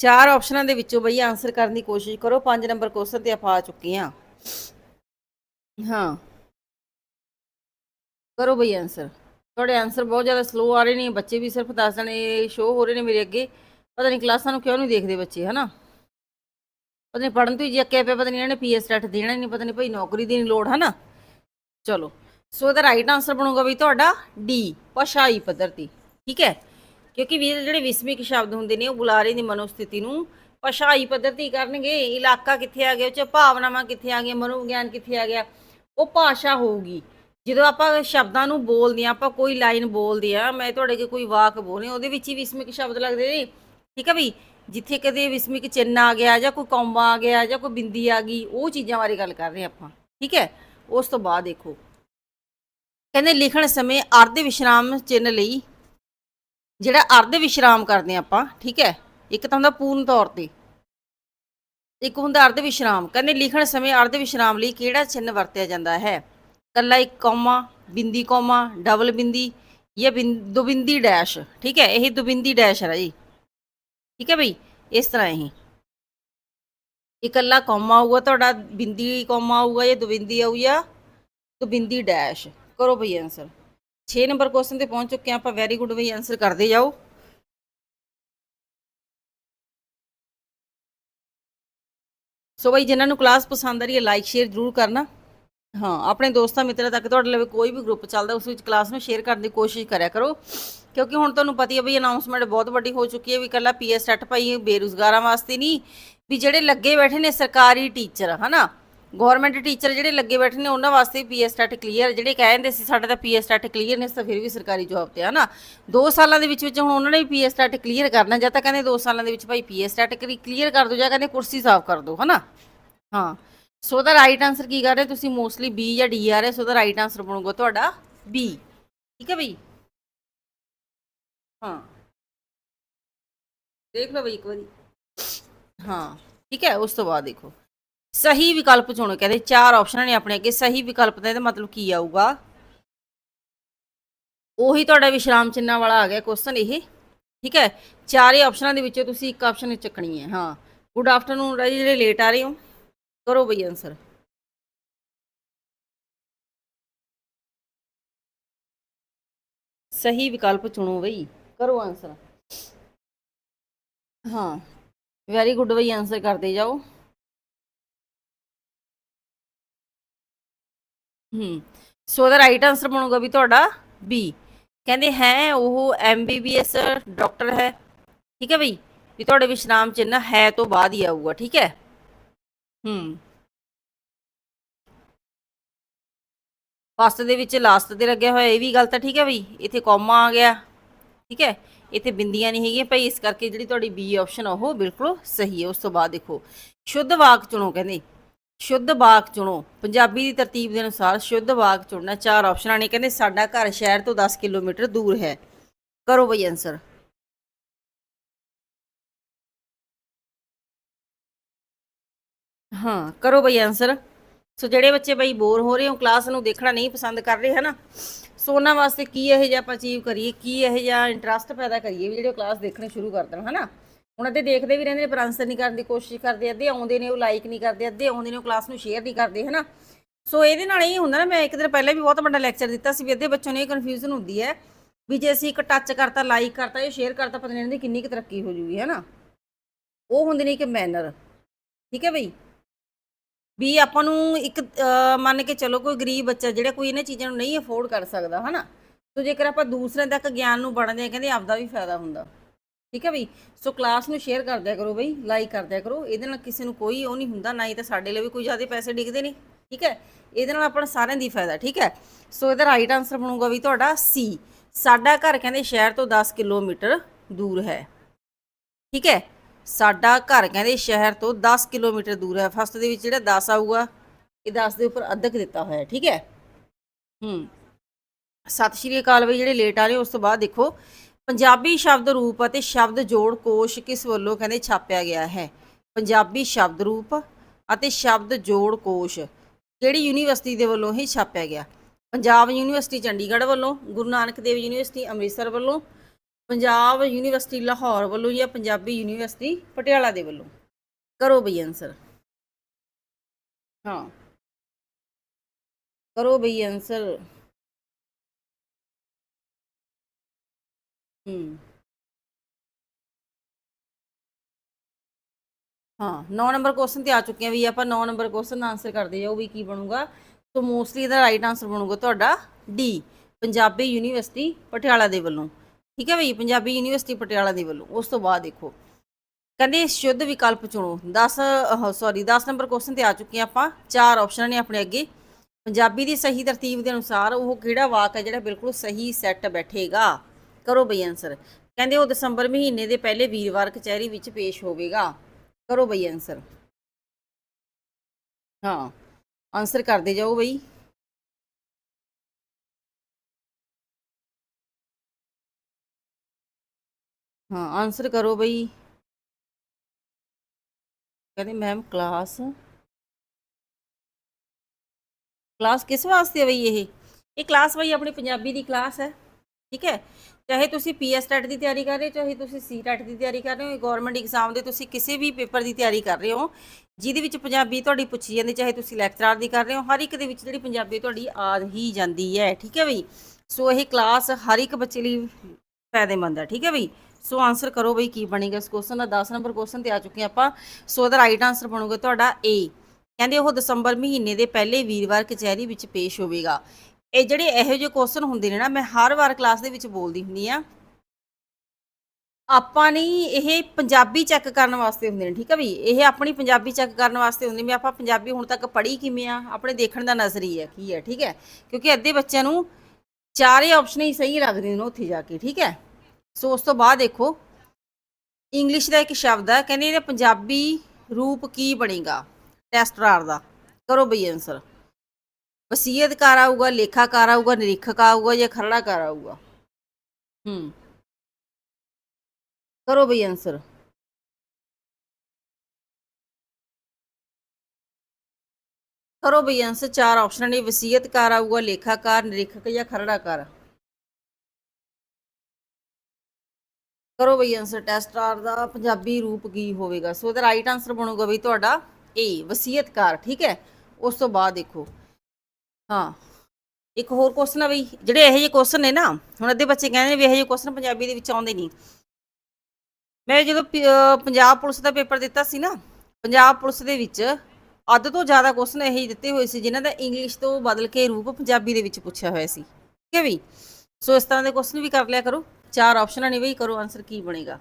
ਚਾਰ ਆਪਸ਼ਨਾਂ ਦੇ ਵਿੱਚੋਂ ਬਈ ਆਨਸਰ ਕਰਨ ਦੀ ਕੋਸ਼ਿਸ਼ ਕਰੋ। 5 ਨੰਬਰ ਕੁਐਸਚਨ ਤੇ ਆਪਾਂ ਆ ਚੁੱਕੇ ਹਾਂ। ਹਾਂ। ਕਰੋ ਬਈ ਆਨਸਰ ਤੁਹਾਡੇ ਆਨਸਰ ਬਹੁਤ ਜ਼ਿਆਦਾ ਸਲੋ ਆ ਰਹੇ ਨੇ। ਬੱਚੇ ਵੀ ਸਿਰਫ ਦੱਸ ਜਣੇ ਸ਼ੋਅ ਹੋ ਰਹੇ ਨੇ ਮੇਰੇ ਅੱਗੇ। ਪਤਾ ਨਹੀਂ ਕਲਾਸਾਂ ਨੂੰ ਕਿਉਂ ਨਹੀਂ ਦੇਖਦੇ ਬੱਚੇ, ਹਨਾ? ਪਤਾ ਨਹੀਂ ਪੜਨ ਤੋਂ ਹੀ ਜੀ ਪਏ, ਪਤਾ ਨਹੀਂ ਇਹਨਾਂ ਨੇ ਪੀਐਸ ਟੈਟ ਦੇਣਾ ਹੀ ਨਹੀਂ ਪਤਾ ਨਹੀਂ ਭਾਈ ਨੌਕਰੀ ਦੀ ਨਹੀਂ ਲੋੜ ਹੈ ਨਾ ਚਲੋ, ਸੋ ਇਹਦਾ ਰਾਈਟ ਆਨਸਰ ਬਣੂਗਾ ਵੀ ਤੁਹਾਡਾ ਡੀ ਭਾਸ਼ਾਈ ਪੱਧਰ ਦੀ ਠੀਕ ਹੈ? ਕਿਉਂਕਿ ਵੀ ਜਿਹੜੇ ਵਿਸਮਿਕ ਸ਼ਬਦ ਹੁੰਦੇ ਨੇ, ਉਹ ਬੁਲਾਰੇ ਦੀ ਮਨੋਸਥਿਤੀ ਨੂੰ, ਭਾਸ਼ਾਈ ਪੱਧਰ ਤੇ ਕਰਨਗੇ, ਇਲਾਕਾ ਕਿੱਥੇ ਆ ਗਿਆ, ਉਹ ਚ ਭਾਵਨਾਵਾਂ ਕਿੱਥੇ ਆ ਗਈਆਂ, ਮਨੋਵਿਗਿਆਨ ਕਿੱਥੇ ਆ ਗਿਆ, ਉਹ ਭਾਸ਼ਾ ਹੋਊਗੀ। ਜਦੋਂ ਆਪਾਂ ਸ਼ਬਦਾਂ ਨੂੰ ਬੋਲਦੇ ਆ ਆਪਾਂ ਕੋਈ ਲਾਈਨ ਬੋਲਦੇ ਆ ਮੈਂ ਤੁਹਾਡੇ ਅੱਗੇ ਕੋਈ ਵਾਕ ਬੋਲਨੇ ਉਹਦੇ ਵਿੱਚ ਹੀ ਵਿਸਮਿਕ ਸ਼ਬਦ ਲੱਗਦੇ ਨੇ, ਠੀਕ ਹੈ ਵੀ ਜਿੱਥੇ ਕਦੇ ਵਿਸਮਿਕ ਚਿੰਨ ਆ ਗਿਆ ਜਾਂ ਕੋਈ ਕੌਮਾ ਆ ਗਿਆ ਜਾਂ ਕੋਈ ਬਿੰਦੀ ਆ ਗਈ, ਉਹ ਚੀਜ਼ਾਂ ਬਾਰੇ ਗੱਲ ਕਰ ਰਹੇ ਆਪਾਂ, ਠੀਕ ਹੈ? ਉਸ ਤੋਂ ਬਾਅਦ ਦੇਖੋ। ਕਹਿੰਦੇ ਲਿਖਣ ਸਮੇਂ ਅਰਧ ਵਿਸ਼ਰਾਮ ਚਿੰਨ ਲਈ, ਜਿਹੜਾ ਅਰਧ ਵਿਸ਼ਰਾਮ ਕਰਦੇ ਹਾਂ ਆਪਾਂ, ਠੀਕ ਹੈ? ਇੱਕ ਤਾਂ ਹੁੰਦਾ ਪੂਰਨ ਤੌਰ ਤੇ, ਇੱਕ ਹੁੰਦਾ ਅਰਧ ਵਿਸ਼ਰਾਮ। ਕਹਿੰਦੇ ਲਿਖਣ ਸਮੇਂ ਅਰਧ ਵਿਸ਼ਰਾਮ ਲਈ ਕਿਹੜਾ ਚਿੰਨ ਵਰਤਿਆ ਜਾਂਦਾ ਹੈ? ਕੱਲਾ ਇੱਕ ਕੌਮਾ, ਬਿੰਦੀ ਕੌਮਾ, ਡਬਲ ਬਿੰਦੀ ਜਾਂ ਬਿੰ- ਦੁਬਿੰਦੀ ਡੈਸ਼, ਠੀਕ ਹੈ? ਇਹ ਦੁਬਿੰਦੀ ਡੈਸ਼ ਹੈ ਜੀ। ਠੀਕ ਹੈ ਬਈ? ਇਸ ਤਰ੍ਹਾਂ ਹੀ। ਇਕੱਲਾ ਕੌਮਾ ਆਊਗਾ, ਤੁਹਾਡਾ ਬਿੰਦੀ ਕੌਮਾ ਆਊਗਾ ਜਾਂ ਦੁਬਿੰਦੀ ਆਊ ਜਾਂ ਦੁਬਿੰਦੀ ਡੈਸ਼ ਕਰੋ ਬਈ ਆਨਸਰ 6 ਨੰਬਰ ਕੁਐਸਚਨ ਤੇ ਪਹੁੰਚ ਚੁੱਕੇ ਹਾਂ ਆਪਾਂ। ਵੈਰੀ ਗੁੱਡ ਬਈ ਆਨਸਰ ਕਰਦੇ ਜਾਓ। ਸੋ ਬਈ, ਜਿਨ੍ਹਾਂ ਨੂੰ ਕਲਾਸ ਪਸੰਦ ਆ ਰਹੀ ਹੈ ਲਾਈਕ ਸ਼ੇਅਰ ਜ਼ਰੂਰ ਕਰਨਾ। ਹਾਂ, ਆਪਣੇ ਦੋਸਤਾਂ ਮਿੱਤਰਾਂ ਤੱਕ ਤੁਹਾਡੇ ਲਈ ਕੋਈ ਵੀ ਗਰੁੱਪ ਚੱਲਦਾ, ਉਸ ਵਿੱਚ ਕਲਾਸ ਨੂੰ ਸ਼ੇਅਰ ਕਰਨ ਦੀ ਕੋਸ਼ਿਸ਼ ਕਰਿਆ ਕਰੋ। ਕਿਉਂਕਿ ਹੁਣ ਤੁਹਾਨੂੰ ਪਤਾ ਹੀ ਹੈ ਵੀ ਅਨਾਉਂਸਮੈਂਟ ਬਹੁਤ ਵੱਡੀ ਹੋ ਚੁੱਕੀ ਹੈ ਵੀ ਕੱਲਾ ਪੀਐਸ ਸੈਟ ਭਾਈ ਬੇਰੁਜ਼ਗਾਰਾਂ ਵਾਸਤੇ ਨਹੀਂ, ਵੀ ਜਿਹੜੇ ਲੱਗੇ ਬੈਠੇ ਨੇ ਸਰਕਾਰੀ ਟੀਚਰ ਹਨਾ? ਗਵਰਨਮੈਂਟ ਟੀਚਰ ਜਿਹੜੇ ਲੱਗੇ ਬੈਠੇ ਨੇ, ਉਹਨਾਂ ਵਾਸਤੇ ਪੀਐਸ ਸੈਟ ਕਲੀਅਰ ਜਿਹੜੇ ਕਹਿੰਦੇ ਸੀ ਸਾਡੇ ਤਾਂ ਪੀਐਸ ਸੈਟ ਕਲੀਅਰ ਨੇ, ਤਾਂ ਫਿਰ ਵੀ ਸਰਕਾਰੀ ਜੌਬ ਤੇ ਹਨਾ? 2 ਸਾਲਾਂ ਦੇ ਵਿੱਚ ਵਿੱਚ ਹੁਣ ਉਹਨਾਂ ਨੇ ਵੀ ਪੀਐਸ ਸੈਟ ਕਲੀਅਰ ਕਰਨਾ, ਜਾਂ ਤਾਂ ਕਹਿੰਦੇ 2 ਸਾਲਾਂ ਦੇ ਵਿੱਚ ਭਾਈ ਪੀਐਸ ਸੈਟ ਕਲੀਅਰ ਕਰ ਦਿਓ ਜਾਂ ਕਹਿੰਦੇ ਕੁਰਸੀ ਸਾਫ਼ ਕਰ ਦਿਓ ਹਨਾ? ਹਾਂ। ਸੋ ਦਾ ਰਾਈਟ ਆਨਸਰ ਕੀ ਕਰ ਰਹੇ ਤੁਸੀਂ? ਮੋਸਟਲੀ ਬੀ ਜਾਂ ਡੀ ਆ ਰਹੇ, ਸੋ ਦਾ ਰਾਈਟ ਆਨਸਰ ਬਣੂਗਾ ਤੁਹਾਡਾ ਬੀ ਠੀਕ ਹੈ ਬਈ? ਹਾਂ। ਦੇਖ ਲਓ ਬਈ ਇੱਕ ਵਾਰੀ। ਹਾਂ। ਠੀਕ ਹੈ ਉਸ ਤੋਂ ਬਾਅਦ ਦੇਖੋ। ਸਹੀ ਵਿਕਲਪ ਚੁਣੋ ਕਹਿੰਦੇ ਚਾਰ ਆਪਸ਼ਨਾਂ ਨੇ ਆਪਣੇ ਅੱਗੇ ਸਹੀ ਵਿਕਲਪ ਦਾ ਇਹਦਾ ਮਤਲਬ ਕੀ ਆਊਗਾ? ਉਹੀ ਤੁਹਾਡਾ ਵਿਸ਼ਰਾਮ ਚਿੰਨ੍ਹਾਂ ਵਾਲਾ ਆ ਗਿਆ ਕੁਐਸਚਨ ਇਹ। ਠੀਕ ਹੈ ਚਾਰੇ ਆਪਸ਼ਨਾਂ ਦੇ ਵਿੱਚੋਂ ਤੁਸੀਂ ਇੱਕ ਆਪਸ਼ਨ ਚੱਕਣੀ ਹੈ ਹਾਂ। ਗੁੱਡ ਆਫਟਰਨੂਨ ਰਾਜੀ ਜਿਹੜੇ ਲੇਟ ਆ ਰਹੇ ਹੋ ਕਰੋ ਬਈ ਆਨਸਰ ਸਹੀ ਵਿਕਲਪ ਚੁਣੋ ਬਈ। ਕਰੋ ਆਨਸਰ ਹਾਂ ਵੈਰੀ ਗੁੱਡ ਬਈ ਆਨਸਰ ਕਰਦੇ ਜਾਓ। ਹੂੰ ਸੋ ਦਾ ਰਾਈਟ ਆਨਸਰ ਬਣੂਗਾ ਵੀ ਤੁਹਾਡਾ ਬੀ ਕਹਿੰਦੇ ਹੈ ਉਹ ਐਮਬੀਬੀਐਸ ਡਾਕਟਰ ਹੈ। ਠੀਕ ਹੈ ਬਈ? ਵੀ ਤੁਹਾਡੇ ਵਿਸ਼ਰਾਮ ਚਿੰਨ੍ਹ ਹੈ ਤੋਂ ਬਾਅਦ ਹੀ ਆਊਗਾ, ਠੀਕ ਹੈ? ਹੂੰ। ਫਸਟ ਦੇ ਵਿੱਚ ਲਾਸਟ ਤੇ ਲੱਗਿਆ ਹੋਇਆ, ਇਹ ਵੀ ਗੱਲ ਤਾਂ ਠੀਕ ਹੈ ਬਈ? ਇੱਥੇ ਕੌਮਾ ਆ ਗਿਆ। ਠੀਕ ਹੈ? ਇੱਥੇ ਬਿੰਦੀਆਂ ਨਹੀਂ ਹੈਗੀਆਂ ਭਾਈ, ਇਸ ਕਰਕੇ ਜਿਹੜੀ ਤੁਹਾਡੀ ਬੀ ਆਪਸ਼ਨ ਆ ਉਹ ਬਿਲਕੁਲ ਸਹੀ ਹੈ। ਉਸ ਤੋਂ ਬਾਅਦ ਦੇਖੋ, ਸ਼ੁੱਧ ਵਾਕ ਚੁਣੋ ਕਹਿੰਦੇ। ਸ਼ੁੱਧ ਵਾਕ ਚੁਣੋ। ਪੰਜਾਬੀ ਦੀ ਤਰਤੀਬ ਦੇ ਅਨੁਸਾਰ ਸ਼ੁੱਧ ਵਾਕ ਚੁਣਨਾ ਚਾਰ ਆਪਸ਼ਨਾਂ ਨੇ ਕਹਿੰਦੇ ਸਾਡਾ ਘਰ ਸ਼ਹਿਰ ਤੋਂ 10 ਕਿਲੋਮੀਟਰ ਦੂਰ ਹੈ। ਕਰੋ ਬਈ ਆਨਸਰ ਹਾਂ, ਕਰੋ ਬਈ ਆਨਸਰ ਸੋ ਜਿਹੜੇ ਬੱਚੇ ਬਈ ਬੋਰ ਹੋ ਰਹੇ ਹੋ ਕਲਾਸ ਨੂੰ ਦੇਖਣਾ ਨਹੀਂ ਪਸੰਦ ਕਰ ਰਹੇ, ਹਨਾ? ਸੋ ਉਹਨਾਂ ਵਾਸਤੇ ਕੀ ਇਹ ਜਿਹਾ ਆਪਾਂ ਅਚੀਵ ਕਰੀਏ, ਕੀ ਇਹ ਜਿਹਾ ਇੰਟਰਸਟ ਪੈਦਾ ਕਰੀਏ ਵੀ ਜਿਹੜੇ ਕਲਾਸ ਦੇਖਣੇ ਸ਼ੁਰੂ ਕਰ ਦੇਣ, ਹਨਾ? ਹੁਣ ਅੱਧੇ ਦੇਖਦੇ ਵੀ ਰਹਿੰਦੇ ਨੇ, ਪਰ ਆਨਸਰ ਨਹੀਂ ਕਰਨ ਦੀ ਕੋਸ਼ਿਸ਼ ਕਰਦੇ, ਅੱਧੇ ਆਉਂਦੇ ਨੇ, ਉਹ ਲਾਈਕ ਨਹੀਂ ਕਰਦੇ, ਅੱਧੇ ਆਉਂਦੇ ਨੇ, ਉਹ ਕਲਾਸ ਨੂੰ ਸ਼ੇਅਰ ਨਹੀਂ ਕਰਦੇ, ਹਨਾ? ਸੋ ਇਹਦੇ ਨਾਲ ਇਹ ਹੁੰਦਾ ਨਾ, ਮੈਂ ਇੱਕ ਦਿਨ ਪਹਿਲਾਂ ਵੀ ਬਹੁਤ ਵੱਡਾ ਲੈਕਚਰ ਦਿੱਤਾ ਸੀ ਵੀ ਅੱਧੇ ਬੱਚਿਆਂ ਨੂੰ ਇਹ ਕਨਫਿਊਜ਼ਨ ਹੁੰਦੀ ਹੈ ਵੀ ਜੇ ਅਸੀਂ ਇੱਕ ਟੱਚ ਕਰਤਾ ਲਾਈਕ ਕਰਤਾ, ਜਾਂ ਸ਼ੇਅਰ ਕਰਤਾ, ਪਤਾ ਨਹੀਂ ਇਹਨਾਂ ਦੀ ਕਿੰਨੀ ਕੁ ਤਰੱਕੀ ਹੋ ਜੂਗੀ, ਹਨਾ? ਉਹ ਹੁੰਦੇ ਨੇ ਕਿ ਮੈਨਰ ਠੀਕ ਹੈ ਬਈ? ਵੀ ਆਪਾਂ ਨੂੰ ਇੱਕ ਮੰਨ ਕੇ ਚਲੋ ਕੋਈ ਗਰੀਬ ਬੱਚਾ ਜਿਹੜਾ ਕੋਈ ਇਹਨਾਂ ਚੀਜ਼ਾਂ ਨੂੰ ਨਹੀਂ ਅਫੋਰਡ ਕਰ ਸਕਦਾ, ਹਨਾ? ਸੋ ਜੇਕਰ ਆਪਾਂ ਦੂਸਰਿਆਂ ਤੱਕ ਗਿਆਨ ਨੂੰ ਵੰਡਦੇ ਆ ਕਹਿੰਦੇ ਆਪਦਾ ਵੀ ਫਾਇਦਾ ਹੁੰਦਾ। ਠੀਕ ਹੈ ਬਈ? ਸੋ ਕਲਾਸ ਨੂੰ ਸ਼ੇਅਰ ਕਰ ਦਿਆ ਕਰੋ ਬਈ ਲਾਈਕ ਕਰ ਦਿਆ ਕਰੋ। ਇਹਦੇ ਨਾਲ ਕਿਸੇ ਨੂੰ ਕੋਈ ਉਹ ਨਹੀਂ ਹੁੰਦਾ, ਨਾ ਹੀ ਤਾਂ ਸਾਡੇ ਲਈ ਵੀ ਕੋਈ ਜ਼ਿਆਦਾ ਪੈਸੇ ਡਿੱਗਦੇ ਨੇ। ਠੀਕ ਹੈ? ਇਹਦੇ ਨਾਲ ਆਪਣਾ ਸਾਰਿਆਂ ਦੀ ਫਾਇਦਾ, ਠੀਕ ਹੈ? ਸੋ ਇਹਦਾ ਰਾਈਟ ਆਨਸਰ ਬਣੂਗਾ ਵੀ ਤੁਹਾਡਾ ਸੀ ਸਾਡਾ ਘਰ ਕਹਿੰਦੇ ਸ਼ਹਿਰ ਤੋਂ 10 ਕਿਲੋਮੀਟਰ ਦੂਰ ਹੈ। ਠੀਕ ਹੈ? ਸਾਡਾ ਘਰ ਕਹਿੰਦੇ ਸ਼ਹਿਰ ਤੋਂ 10 ਕਿਲੋਮੀਟਰ ਦੂਰ ਹੈ। ਫਸਟ ਦੇ ਵਿੱਚ ਜਿਹੜਾ 10 ਆਊਗਾ, ਇਹ 10 ਦੇ ਉੱਪਰ ਅਧਕ ਦਿੱਤਾ ਹੋਇਆ ਠੀਕ ਹੈ? ਹੂੰ। ਸਤਿ ਸ਼੍ਰੀ ਅਕਾਲ ਬਈ, ਜਿਹੜੇ ਲੇਟ ਆ ਰਹੇ ਉਸ ਤੋਂ ਬਾਅਦ ਦੇਖੋ। ਪੰਜਾਬੀ ਸ਼ਬਦ ਰੂਪ ਅਤੇ ਸ਼ਬਦ ਜੋੜ ਕੋਸ਼ ਕਿਸ ਵੱਲੋਂ ਕਹਿੰਦੇ ਛਾਪਿਆ ਗਿਆ ਹੈ? ਪੰਜਾਬੀ ਸ਼ਬਦ ਰੂਪ ਅਤੇ ਸ਼ਬਦ ਜੋੜ ਕੋਸ਼ ਕਿਹੜੀ ਯੂਨੀਵਰਸਿਟੀ ਦੇ ਵੱਲੋਂ ਹੀ ਛਾਪਿਆ ਗਿਆ? ਪੰਜਾਬ ਯੂਨੀਵਰਸਿਟੀ, ਚੰਡੀਗੜ੍ਹ ਵੱਲੋਂ, ਗੁਰੂ ਨਾਨਕ ਦੇਵ ਯੂਨੀਵਰਸਿਟੀ, ਅੰਮ੍ਰਿਤਸਰ ਵੱਲੋਂ ਪੰਜਾਬ ਯੂਨੀਵਰਸਿਟੀ ਲਾਹੌਰ ਵੱਲੋਂ ਜਾਂ ਪੰਜਾਬੀ ਯੂਨੀਵਰਸਿਟੀ ਪਟਿਆਲਾ ਦੇ ਵੱਲੋਂ। ਕਰੋ ਬਈ ਆਨਸਰ ਹਾਂ। ਕਰੋ ਬਈ ਆਨਸਰ ਹੂੰ। ਹਾਂ 9 ਨੰਬਰ ਕੁਐਸਚਨ ਤੇ ਆ ਚੁੱਕੇ ਆ ਵੀ ਆਪਾਂ 9 ਨੰਬਰ ਕੁਐਸਚਨ ਦਾ ਆਨਸਰ ਕਰਦੇ ਜਾਓ ਵੀ ਕੀ ਬਣੂਗਾ? ਸੋ ਮੋਸਟਲੀ ਇਹਦਾ ਰਾਈਟ ਆਨਸਰ ਬਣੂਗਾ ਤੁਹਾਡਾ ਡੀ ਪੰਜਾਬੀ ਯੂਨੀਵਰਸਿਟੀ ਪਟਿਆਲਾ ਦੇ ਵੱਲੋਂ। ਠੀਕ ਹੈ ਬਈ ਪੰਜਾਬੀ ਯੂਨੀਵਰਸਿਟੀ ਪਟਿਆਲਾ ਦੇ ਵੱਲੋਂ, ਉਸ ਤੋਂ ਬਾਅਦ ਦੇਖੋ। ਕਹਿੰਦੇ ਸ਼ੁੱਧ ਵਿਕਲਪ ਚੁਣੋ। 10 ਸੌਰੀ 10 ਨੰਬਰ ਕੁਐਸਚਨ ਤੇ ਆ ਚੁੱਕੇ ਆ ਆਪਾਂ। ਚਾਰ ਆਪਸ਼ਨਾਂ ਨੇ ਆਪਣੇ ਅੱਗੇ। ਪੰਜਾਬੀ ਦੀ ਸਹੀ ਤਰਤੀਬ ਦੇ ਅਨੁਸਾਰ ਉਹ ਕਿਹੜਾ ਵਾਕ ਹੈ ਜਿਹੜਾ ਬਿਲਕੁਲ ਸਹੀ ਸੈੱਟ ਬੈਠੇਗਾ? ਕਰੋ ਬਈ ਆਨਸਰ ਕਹਿੰਦੇ ਉਹ ਦਸੰਬਰ ਮਹੀਨੇ ਦੇ ਪਹਿਲੇ ਵੀਰਵਾਰ ਕਚਹਿਰੀ ਵਿੱਚ ਪੇਸ਼ ਹੋਵੇਗਾ। ਕਰੋ ਬਈ ਆਨਸਰ ਹਾਂ ਆਨਸਰ ਕਰਦੇ ਜਾਓ ਬਈ। ਹਾਂ ਆਨਸਰ ਕਰੋ ਬਈ। ਕਹਿੰਦੇ ਮੈਮ ਕਲਾਸ ਕਲਾਸ ਕਿਸ ਵਾਸਤੇ ਬਈ ਇਹ? ਇਹ ਕਲਾਸ ਬਈ ਆਪਣੀ ਪੰਜਾਬੀ ਦੀ ਕਲਾਸ ਹੈ, ਠੀਕ ਹੈ? ਚਾਹੇ ਤੁਸੀਂ ਪੀਐਸ ਟੈਟ ਦੀ ਤਿਆਰੀ ਕਰ ਰਹੇ ਹੋ, ਚਾਹੇ ਤੁਸੀਂ ਸੀ ਟੈਟ ਦੀ ਤਿਆਰੀ ਕਰ ਰਹੇ ਹੋ ਗਵਰਨਮੈਂਟ ਐਗਜ਼ਾਮ ਦੇ ਤੁਸੀਂ ਕਿਸੇ ਵੀ ਪੇਪਰ ਦੀ ਤਿਆਰੀ ਕਰ ਰਹੇ ਹੋ, ਜਿਹਦੇ ਵਿੱਚ ਪੰਜਾਬੀ ਤੁਹਾਡੀ ਪੁੱਛੀ ਜਾਂਦੀ, ਚਾਹੇ ਤੁਸੀਂ ਲੈਕਚਰਰ ਦੀ ਕਰ ਰਹੇ ਹੋ, ਹਰ ਇੱਕ ਦੇ ਵਿੱਚ ਜਿਹੜੀ ਪੰਜਾਬੀ ਤੁਹਾਡੀ ਆ ਹੀ ਜਾਂਦੀ ਹੈ, ਠੀਕ ਹੈ ਬਈ? ਸੋ ਇਹ ਕਲਾਸ ਹਰ ਇੱਕ ਬੱਚੇ ਲਈ ਫਾਇਦੇਮੰਦ ਹੈ, ਠੀਕ ਹੈ ਬਈ? ਸੋ ਆਨਸਰ ਕਰੋ ਬਈ ਕੀ ਬਣੇਗਾ ਇਸ ਕੁਐਸਚਨ ਦਾ 10 ਨੰਬਰ ਕੁਐਸਚਨ ਤੇ ਆ ਚੁੱਕੇ ਆਪਾਂ। ਸੋ ਇਹਦਾ ਰਾਈਟ ਆਨਸਰ ਬਣੂਗਾ ਤੁਹਾਡਾ ਏ ਕਹਿੰਦੇ ਉਹ ਦਸੰਬਰ ਮਹੀਨੇ ਦੇ ਪਹਿਲੇ ਵੀਰਵਾਰ ਕਚਹਿਰੀ ਵਿੱਚ ਪੇਸ਼ ਹੋਵੇਗਾ। ਇਹ ਜਿਹੜੇ ਇਹੋ ਜਿਹੇ ਕੁਐਸਚਨ ਹੁੰਦੇ ਨੇ ਨਾ, ਮੈਂ ਹਰ ਵਾਰ ਕਲਾਸ ਦੇ ਵਿੱਚ ਬੋਲਦੀ ਹੁੰਦੀ ਆ ਆਪਾਂ ਨਹੀਂ ਇਹ ਪੰਜਾਬੀ ਚੈੱਕ ਕਰਨ ਵਾਸਤੇ ਹੁੰਦੇ ਨੇ, ਠੀਕ ਹੈ ਵੀ ਇਹ ਆਪਣੀ ਪੰਜਾਬੀ ਚੈੱਕ ਕਰਨ ਵਾਸਤੇ ਹੁੰਦੇ ਨੇ ਵੀ ਆਪਾਂ ਪੰਜਾਬੀ ਹੁਣ ਤੱਕ ਪੜ੍ਹੀ ਕਿਵੇਂ ਆ? ਆਪਣੇ ਦੇਖਣ ਦਾ ਨਜ਼ਰੀਆ ਕੀ ਹੈ ਠੀਕ ਹੈ? ਕਿਉਂਕਿ ਅੱਧੇ ਬੱਚਿਆਂ ਨੂੰ ਚਾਰੇ ਆਪਸ਼ਨ ਹੀ ਸਹੀ ਲੱਗਦੇ ਨੇ ਉੱਥੇ ਜਾ ਕੇ, ਠੀਕ ਹੈ? ਸੋ ਉਸ ਤੋਂ ਬਾਅਦ ਦੇਖੋ ਇੰਗਲਿਸ਼ ਦਾ ਇੱਕ ਸ਼ਬਦ ਹੈ, ਕਹਿੰਦੇ ਇਹਦਾ ਪੰਜਾਬੀ ਰੂਪ ਕੀ ਬਣੇਗਾ? ਟੈਸਟਰਾਰ ਦਾ। ਕਰੋ ਬਈ ਆਨਸਰ ਵਸੀਅਤਕਾਰ ਆਊਗਾ, ਲੇਖਾਕਾਰ ਆਊਗਾ, ਨਿਰੀਖਕ ਆਊਗਾ ਜਾਂ ਖਰੜਾਕਾਰ ਆਊਗਾ? ਹੂੰ। ਕਰੋ ਬਈ ਆਨਸਰ ਕਰੋ ਬਈ ਆਨਸਰ ਚਾਰ ਆਪਸ਼ਨਾਂ ਨੇ, ਵਸੀਅਤਕਾਰ ਆਊਗਾ, ਲੇਖਾਕਾਰ, ਨਿਰੀਖਕ ਜਾਂ ਖਰੜਾਕਾਰ। ਕਰੋ ਬਈ ਆਨਸਰ ਟੈਸਟ ਆਰ ਦਾ ਪੰਜਾਬੀ ਰੂਪ ਕੀ ਹੋਵੇਗਾ? ਸੋ ਇਹਦਾ ਰਾਈਟ ਆਨਸਰ ਬਣੂਗਾ ਬਈ ਤੁਹਾਡਾ ਏ ਵਸੀਅਤਕਾਰ, ਠੀਕ ਹੈ? ਉਸ ਤੋਂ ਬਾਅਦ ਦੇਖੋ। ਹਾਂ। ਇੱਕ ਹੋਰ ਕੁਐਸਚਨ ਆ ਬਈ, ਜਿਹੜੇ ਇਹੋ ਜਿਹੇ ਕੁਐਸਚਨ ਨੇ ਨਾ, ਹੁਣ ਅੱਧੇ ਬੱਚੇ ਕਹਿੰਦੇ ਨੇ ਵੀ ਇਹੋ ਜਿਹੇ ਕੁਐਸਚਨ ਪੰਜਾਬੀ ਦੇ ਵਿੱਚ ਆਉਂਦੇ ਨਹੀਂ। ਮੈਂ ਜਦੋਂ ਪ- ਪੰਜਾਬ ਪੁਲਿਸ ਦਾ ਪੇਪਰ ਦਿੱਤਾ ਸੀ ਨਾ, ਪੰਜਾਬ ਪੁਲਿਸ ਦੇ ਵਿੱਚ ਅੱਧ ਤੋਂ ਜ਼ਿਆਦਾ ਕੁਐਸਚਨ ਇਹੋ ਜਿਹੇ ਦਿੱਤੇ ਹੋਏ ਸੀ, ਜਿਨ੍ਹਾਂ ਦਾ ਇੰਗਲਿਸ਼ ਤੋਂ ਬਦਲ ਕੇ ਰੂਪ ਪੰਜਾਬੀ ਦੇ ਵਿੱਚ ਪੁੱਛਿਆ ਹੋਇਆ ਸੀ। ਠੀਕ ਹੈ ਵੀ ਸੋ ਇਸ ਤਰ੍ਹਾਂ ਦੇ ਕੁਐਸਚਨ ਵੀ ਕਰ ਲਿਆ ਕਰੋ। ਚਾਰ ਆਪਸ਼ਨਾਂ ਨੇ ਬਈ, ਕਰੋ ਆਨਸਰ ਕੀ ਬਣੇਗਾ।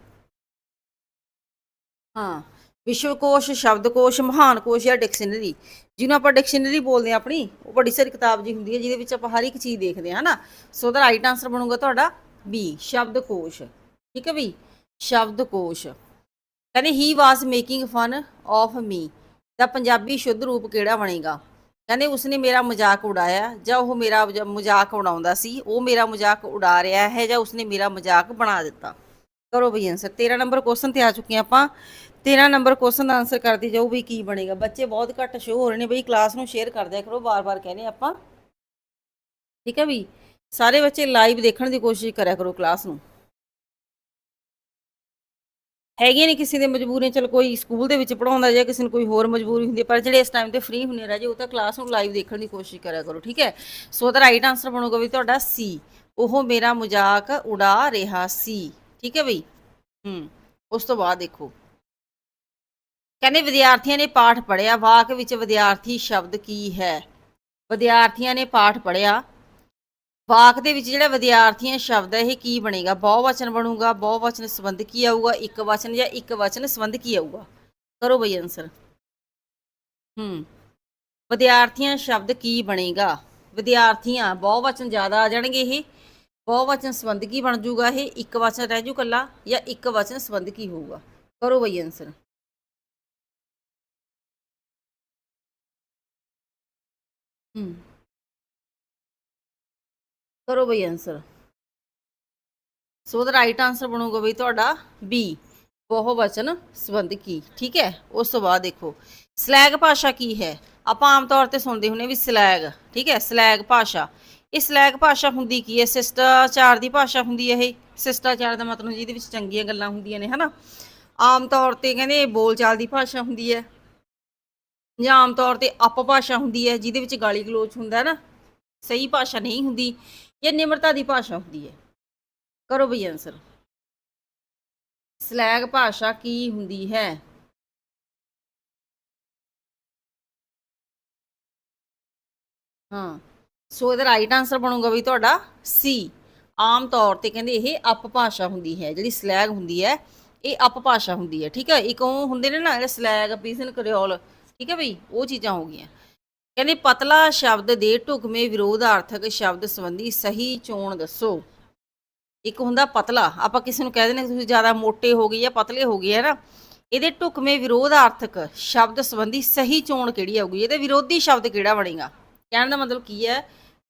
ਹਾਂ, ਵਿਸ਼ਵਕੋਸ਼, ਸ਼ਬਦਕੋਸ਼ ਮਹਾਨ ਕੋਸ਼ ਜਾਂ ਡਿਕਸ਼ਨਰੀ ਜਿਹਨੂੰ ਆਪਾਂ ਡਿਕਸ਼ਨਰੀ ਬੋਲਦੇ ਆ ਆਪਣੀ, ਉਹ ਬੜੀ ਸਾਰੀ ਕਿਤਾਬ ਜੀ ਹੁੰਦੀ ਹੈ, ਜਿਹਦੇ ਵਿੱਚ ਆਪਾਂ ਹਰ ਇੱਕ ਚੀਜ਼ ਦੇਖਦੇ ਹਾਂ ਨਾ। ਸੋ ਦਾ ਰਾਈਟ ਆਨਸਰ ਬਣੂਗਾ ਤੁਹਾਡਾ ਬੀ ਸ਼ਬਦਕੋਸ਼। ਠੀਕ ਹੈ ਬਈ? ਸ਼ਬਦਕੋਸ਼। ਕਹਿੰਦੇ he was making fun of me ਦਾ ਪੰਜਾਬੀ ਸ਼ੁੱਧ ਰੂਪ ਕਿਹੜਾ ਬਣੇਗਾ? ਕਹਿੰਦੇ ਉਸਨੇ ਮੇਰਾ ਮਜ਼ਾਕ ਉਡਾਇਆ, ਜਾਂ ਉਹ ਮੇਰਾ ਮਜ਼ਾਕ ਉਡਾਉਂਦਾ ਸੀ, ਉਹ ਮੇਰਾ ਮਜ਼ਾਕ ਉਡਾ ਰਿਹਾ ਹੈ, ਜਾਂ ਉਸਨੇ ਮੇਰਾ ਮਜ਼ਾਕ ਬਣਾ ਦਿੱਤਾ। ਕਰੋ ਬਈ ਆਨਸਰ 13 ਨੰਬਰ ਕੁਐਸਚਨ ਤੇ ਆ ਚੁੱਕੇ ਹਾਂ ਆਪਾਂ। 13 ਨੰਬਰ ਕੁਐਸਚਨ ਦਾ ਆਨਸਰ ਕਰਦੀ ਜਾਓ ਵੀ ਕੀ ਬਣੇਗਾ। ਬੱਚੇ ਬਹੁਤ ਘੱਟ ਸ਼ੋ ਹੋ ਰਹੇ ਨੇ ਬਈ ਕਲਾਸ ਨੂੰ ਸ਼ੇਅਰ ਕਰ ਦਿਆ ਕਰੋ ਵਾਰ-ਵਾਰ ਕਹਿੰਦੇ ਆਪਾਂ। ਠੀਕ ਹੈ ਵੀ ਸਾਰੇ ਬੱਚੇ ਲਾਈਵ ਦੇਖਣ ਦੀ ਕੋਸ਼ਿਸ਼ ਕਰਿਆ ਕਰੋ ਕਲਾਸ ਨੂੰ। ਹੈਗੀਆਂ ਨਹੀਂ ਕਿਸੇ ਦੇ ਮਜਬੂਰੀਆਂ ਚਲ ਕੋਈ ਸਕੂਲ ਦੇ ਵਿੱਚ ਪੜਾਉਂਦਾ ਜਾਂ ਕਿਸੇ ਨੂੰ ਕੋਈ ਹੋਰ ਮਜਬੂਰੀ ਹੁੰਦੀ ਹੈ, ਪਰ ਜਿਹੜੇ ਇਸ ਟਾਈਮ ਤੇ ਫ੍ਰੀ ਹੁੰਨੇ ਰਾਜੇ, ਉਹ ਤਾਂ ਕਲਾਸ ਨੂੰ ਲਾਈਵ ਦੇਖਣ ਦੀ ਕੋਸ਼ਿਸ਼ ਕਰਿਆ ਕਰੋ, ਠੀਕ ਹੈ? ਸੋ ਉਹਦਾ ਰਾਈਟ ਆਨਸਰ ਬਣੂਗਾ ਵੀ ਤੁਹਾਡਾ ਸੀ ਉਹ ਮੇਰਾ ਮਜ਼ਾਕ ਉਡਾ ਰਿਹਾ ਸੀ ਠੀਕ ਹੈ ਬਈ? ਹੂੰ, ਉਸ ਤੋਂ ਬਾਅਦ ਦੇਖੋ। ਕਹਿੰਦੇ ਵਿਦਿਆਰਥੀਆਂ ਨੇ ਪਾਠ ਪੜ੍ਹਿਆ, ਵਾਕ ਵਿੱਚ ਵਿਦਿਆਰਥੀ ਸ਼ਬਦ ਕੀ ਹੈ? ਵਿਦਿਆਰਥੀਆਂ ਨੇ ਪਾਠ ਪੜ੍ਹਿਆ ਵਾਕ ਦੇ ਵਿੱਚ ਜਿਹੜਾ ਵਿਦਿਆਰਥੀਆਂ ਸ਼ਬਦ ਹੈ, ਇਹ ਕੀ ਬਣੇਗਾ? ਬਹੁਵਚਨ ਬਣੂਗਾ ਬਹੁਵਚਨ ਸੰਬੰਧ ਕੀ ਆਊਗਾ? ਇੱਕ ਵਚਨ ਜਾਂ ਇੱਕ ਵਚਨ ਸੰਬੰਧ ਕੀ ਆਊਗਾ? ਕਰੋ ਬਈ ਆਨਸਰ ਹੂੰ। ਵਿਦਿਆਰਥੀਆਂ ਸ਼ਬਦ ਕੀ ਬਣੇਗਾ? ਵਿਦਿਆਰਥੀਆਂ ਬਹੁਵਚਨ ਜ਼ਿਆਦਾ ਆ ਜਾਣਗੇ ਇਹ। ਬਹੁਵਚਨ ਸੰਬੰਧ ਕੀ ਬਣ ਜਾਊਗਾ ਇਹ? ਇੱਕ ਵਚਨ ਰਹਿ ਜੂ ਕੱਲਾ ਜਾਂ ਇੱਕ ਵਚਨ ਸੰਬੰਧ ਕੀ ਹੋਊਗਾ? ਕਰੋ ਬਈ ਆਨਸਰ ਹੂੰ। ਕਰੋ ਬਈ ਆਨਸਰ ਸੋ ਦਾ ਰਾਈਟ ਆਨਸਰ ਬਣੂਗਾ ਬਈ ਤੁਹਾਡਾ ਬੀ ਬਹੁਵਚਨ ਸੰਬੰਧ ਕੀ? ਠੀਕ ਹੈ? ਉਸ ਤੋਂ ਬਾਅਦ ਦੇਖੋ। ਸਲੈਗ ਭਾਸ਼ਾ ਕੀ ਹੈ? ਆਪਾਂ ਆਮ ਤੌਰ ਤੇ ਸੁਣਦੇ ਹੁੰਨੇ ਵੀ ਸਲੈਗ, ਠੀਕ ਹੈ? ਸਲੈਗ ਭਾਸ਼ਾ। ਇਹ ਸਲੈਗ ਭਾਸ਼ਾ ਹੁੰਦੀ ਕੀ ਹੈ? ਸਿਸ਼ਟਾਚਾਰ ਦੀ ਭਾਸ਼ਾ ਹੁੰਦੀ ਹੈ ਇਹ। ਸਿਸ਼ਟਾਚਾਰ ਦਾ ਮਤਲਬ ਜਿਹਦੇ ਵਿੱਚ ਚੰਗੀਆਂ ਗੱਲਾਂ ਹੁੰਦੀਆਂ ਨੇ, ਹਨਾ? ਆਮ ਤੌਰ ਤੇ ਕਹਿੰਦੇ ਬੋਲਚਾਲ ਦੀ ਭਾਸ਼ਾ ਹੁੰਦੀ ਹੈ। ਜਾਂ ਆਮ ਤੌਰ ਤੇ ਅਪ ਭਾਸ਼ਾ ਹੁੰਦੀ ਹੈ, ਜਿਹਦੇ ਵਿੱਚ ਗਾਲੀ ਗਲੋਚ ਹੁੰਦਾ ਹੈ ਨਾ ਸਹੀ ਭਾਸ਼ਾ ਨਹੀਂ ਹੁੰਦੀ। ਇਹ ਨਿਮਰਤਾ ਦੀ ਭਾਸ਼ਾ ਹੁੰਦੀ ਹੈ। ਕਰੋ ਬਈ ਆਨਸਰ ਸਲੈਗ ਭਾਸ਼ਾ ਕੀ ਹੁੰਦੀ ਹੈ? ਹਾਂ, ਸੋ ਇਹਦਾ ਰਾਈਟ ਆਨਸਰ ਬਣੂਗਾ ਵੀ ਤੁਹਾਡਾ ਸੀ ਆਮ ਤੌਰ ਤੇ ਕਹਿੰਦੇ ਇਹ ਅਪ ਭਾਸ਼ਾ ਹੁੰਦੀ ਹੈ, ਜਿਹੜੀ ਸਲੈਗ ਹੁੰਦੀ ਹੈ, ਇਹ ਅਪ ਭਾਸ਼ਾ ਹੁੰਦੀ ਹੈ, ਠੀਕ ਹੈ? ਇੱਕ ਉਹ ਹੁੰਦੇ ਨੇ ਨਾ ਜਿਹੜੇ ਸਲੈਗ ਪੀਸਨ ਕਰਿਓਲ ਠੀਕ ਹੈ ਬਈ? ਉਹ ਚੀਜ਼ਾਂ ਹੋ ਗਈਆਂ। ਕਹਿੰਦੇ ਪਤਲਾ ਸ਼ਬਦ ਦੇ ਢੁਕਵੇਂ ਵਿਰੋਧਾਰਥਕ ਸ਼ਬਦ ਸੰਬੰਧੀ ਸਹੀ ਚੋਣ ਦੱਸੋ। ਇੱਕ ਹੁੰਦਾ ਪਤਲਾ, ਆਪਾਂ ਕਿਸੇ ਨੂੰ ਕਹਿ ਦਿੰਦੇ ਤੁਸੀਂ ਜ਼ਿਆਦਾ ਮੋਟੇ ਹੋ ਗਏ ਜਾਂ ਪਤਲੇ ਹੋ ਗਏ, ਹੈ ਨਾ? ਇਹਦੇ ਢੁਕਵੇਂ ਵਿਰੋਧਾਰਥਕ ਸ਼ਬਦ ਸੰਬੰਧੀ ਸਹੀ ਚੋਣ ਕਿਹੜੀ ਆਊਗੀ? ਇਹਦੇ ਵਿਰੋਧੀ ਸ਼ਬਦ ਕਿਹੜਾ ਬਣੇਗਾ? ਕਹਿਣ ਦਾ ਮਤਲਬ ਕੀ ਹੈ?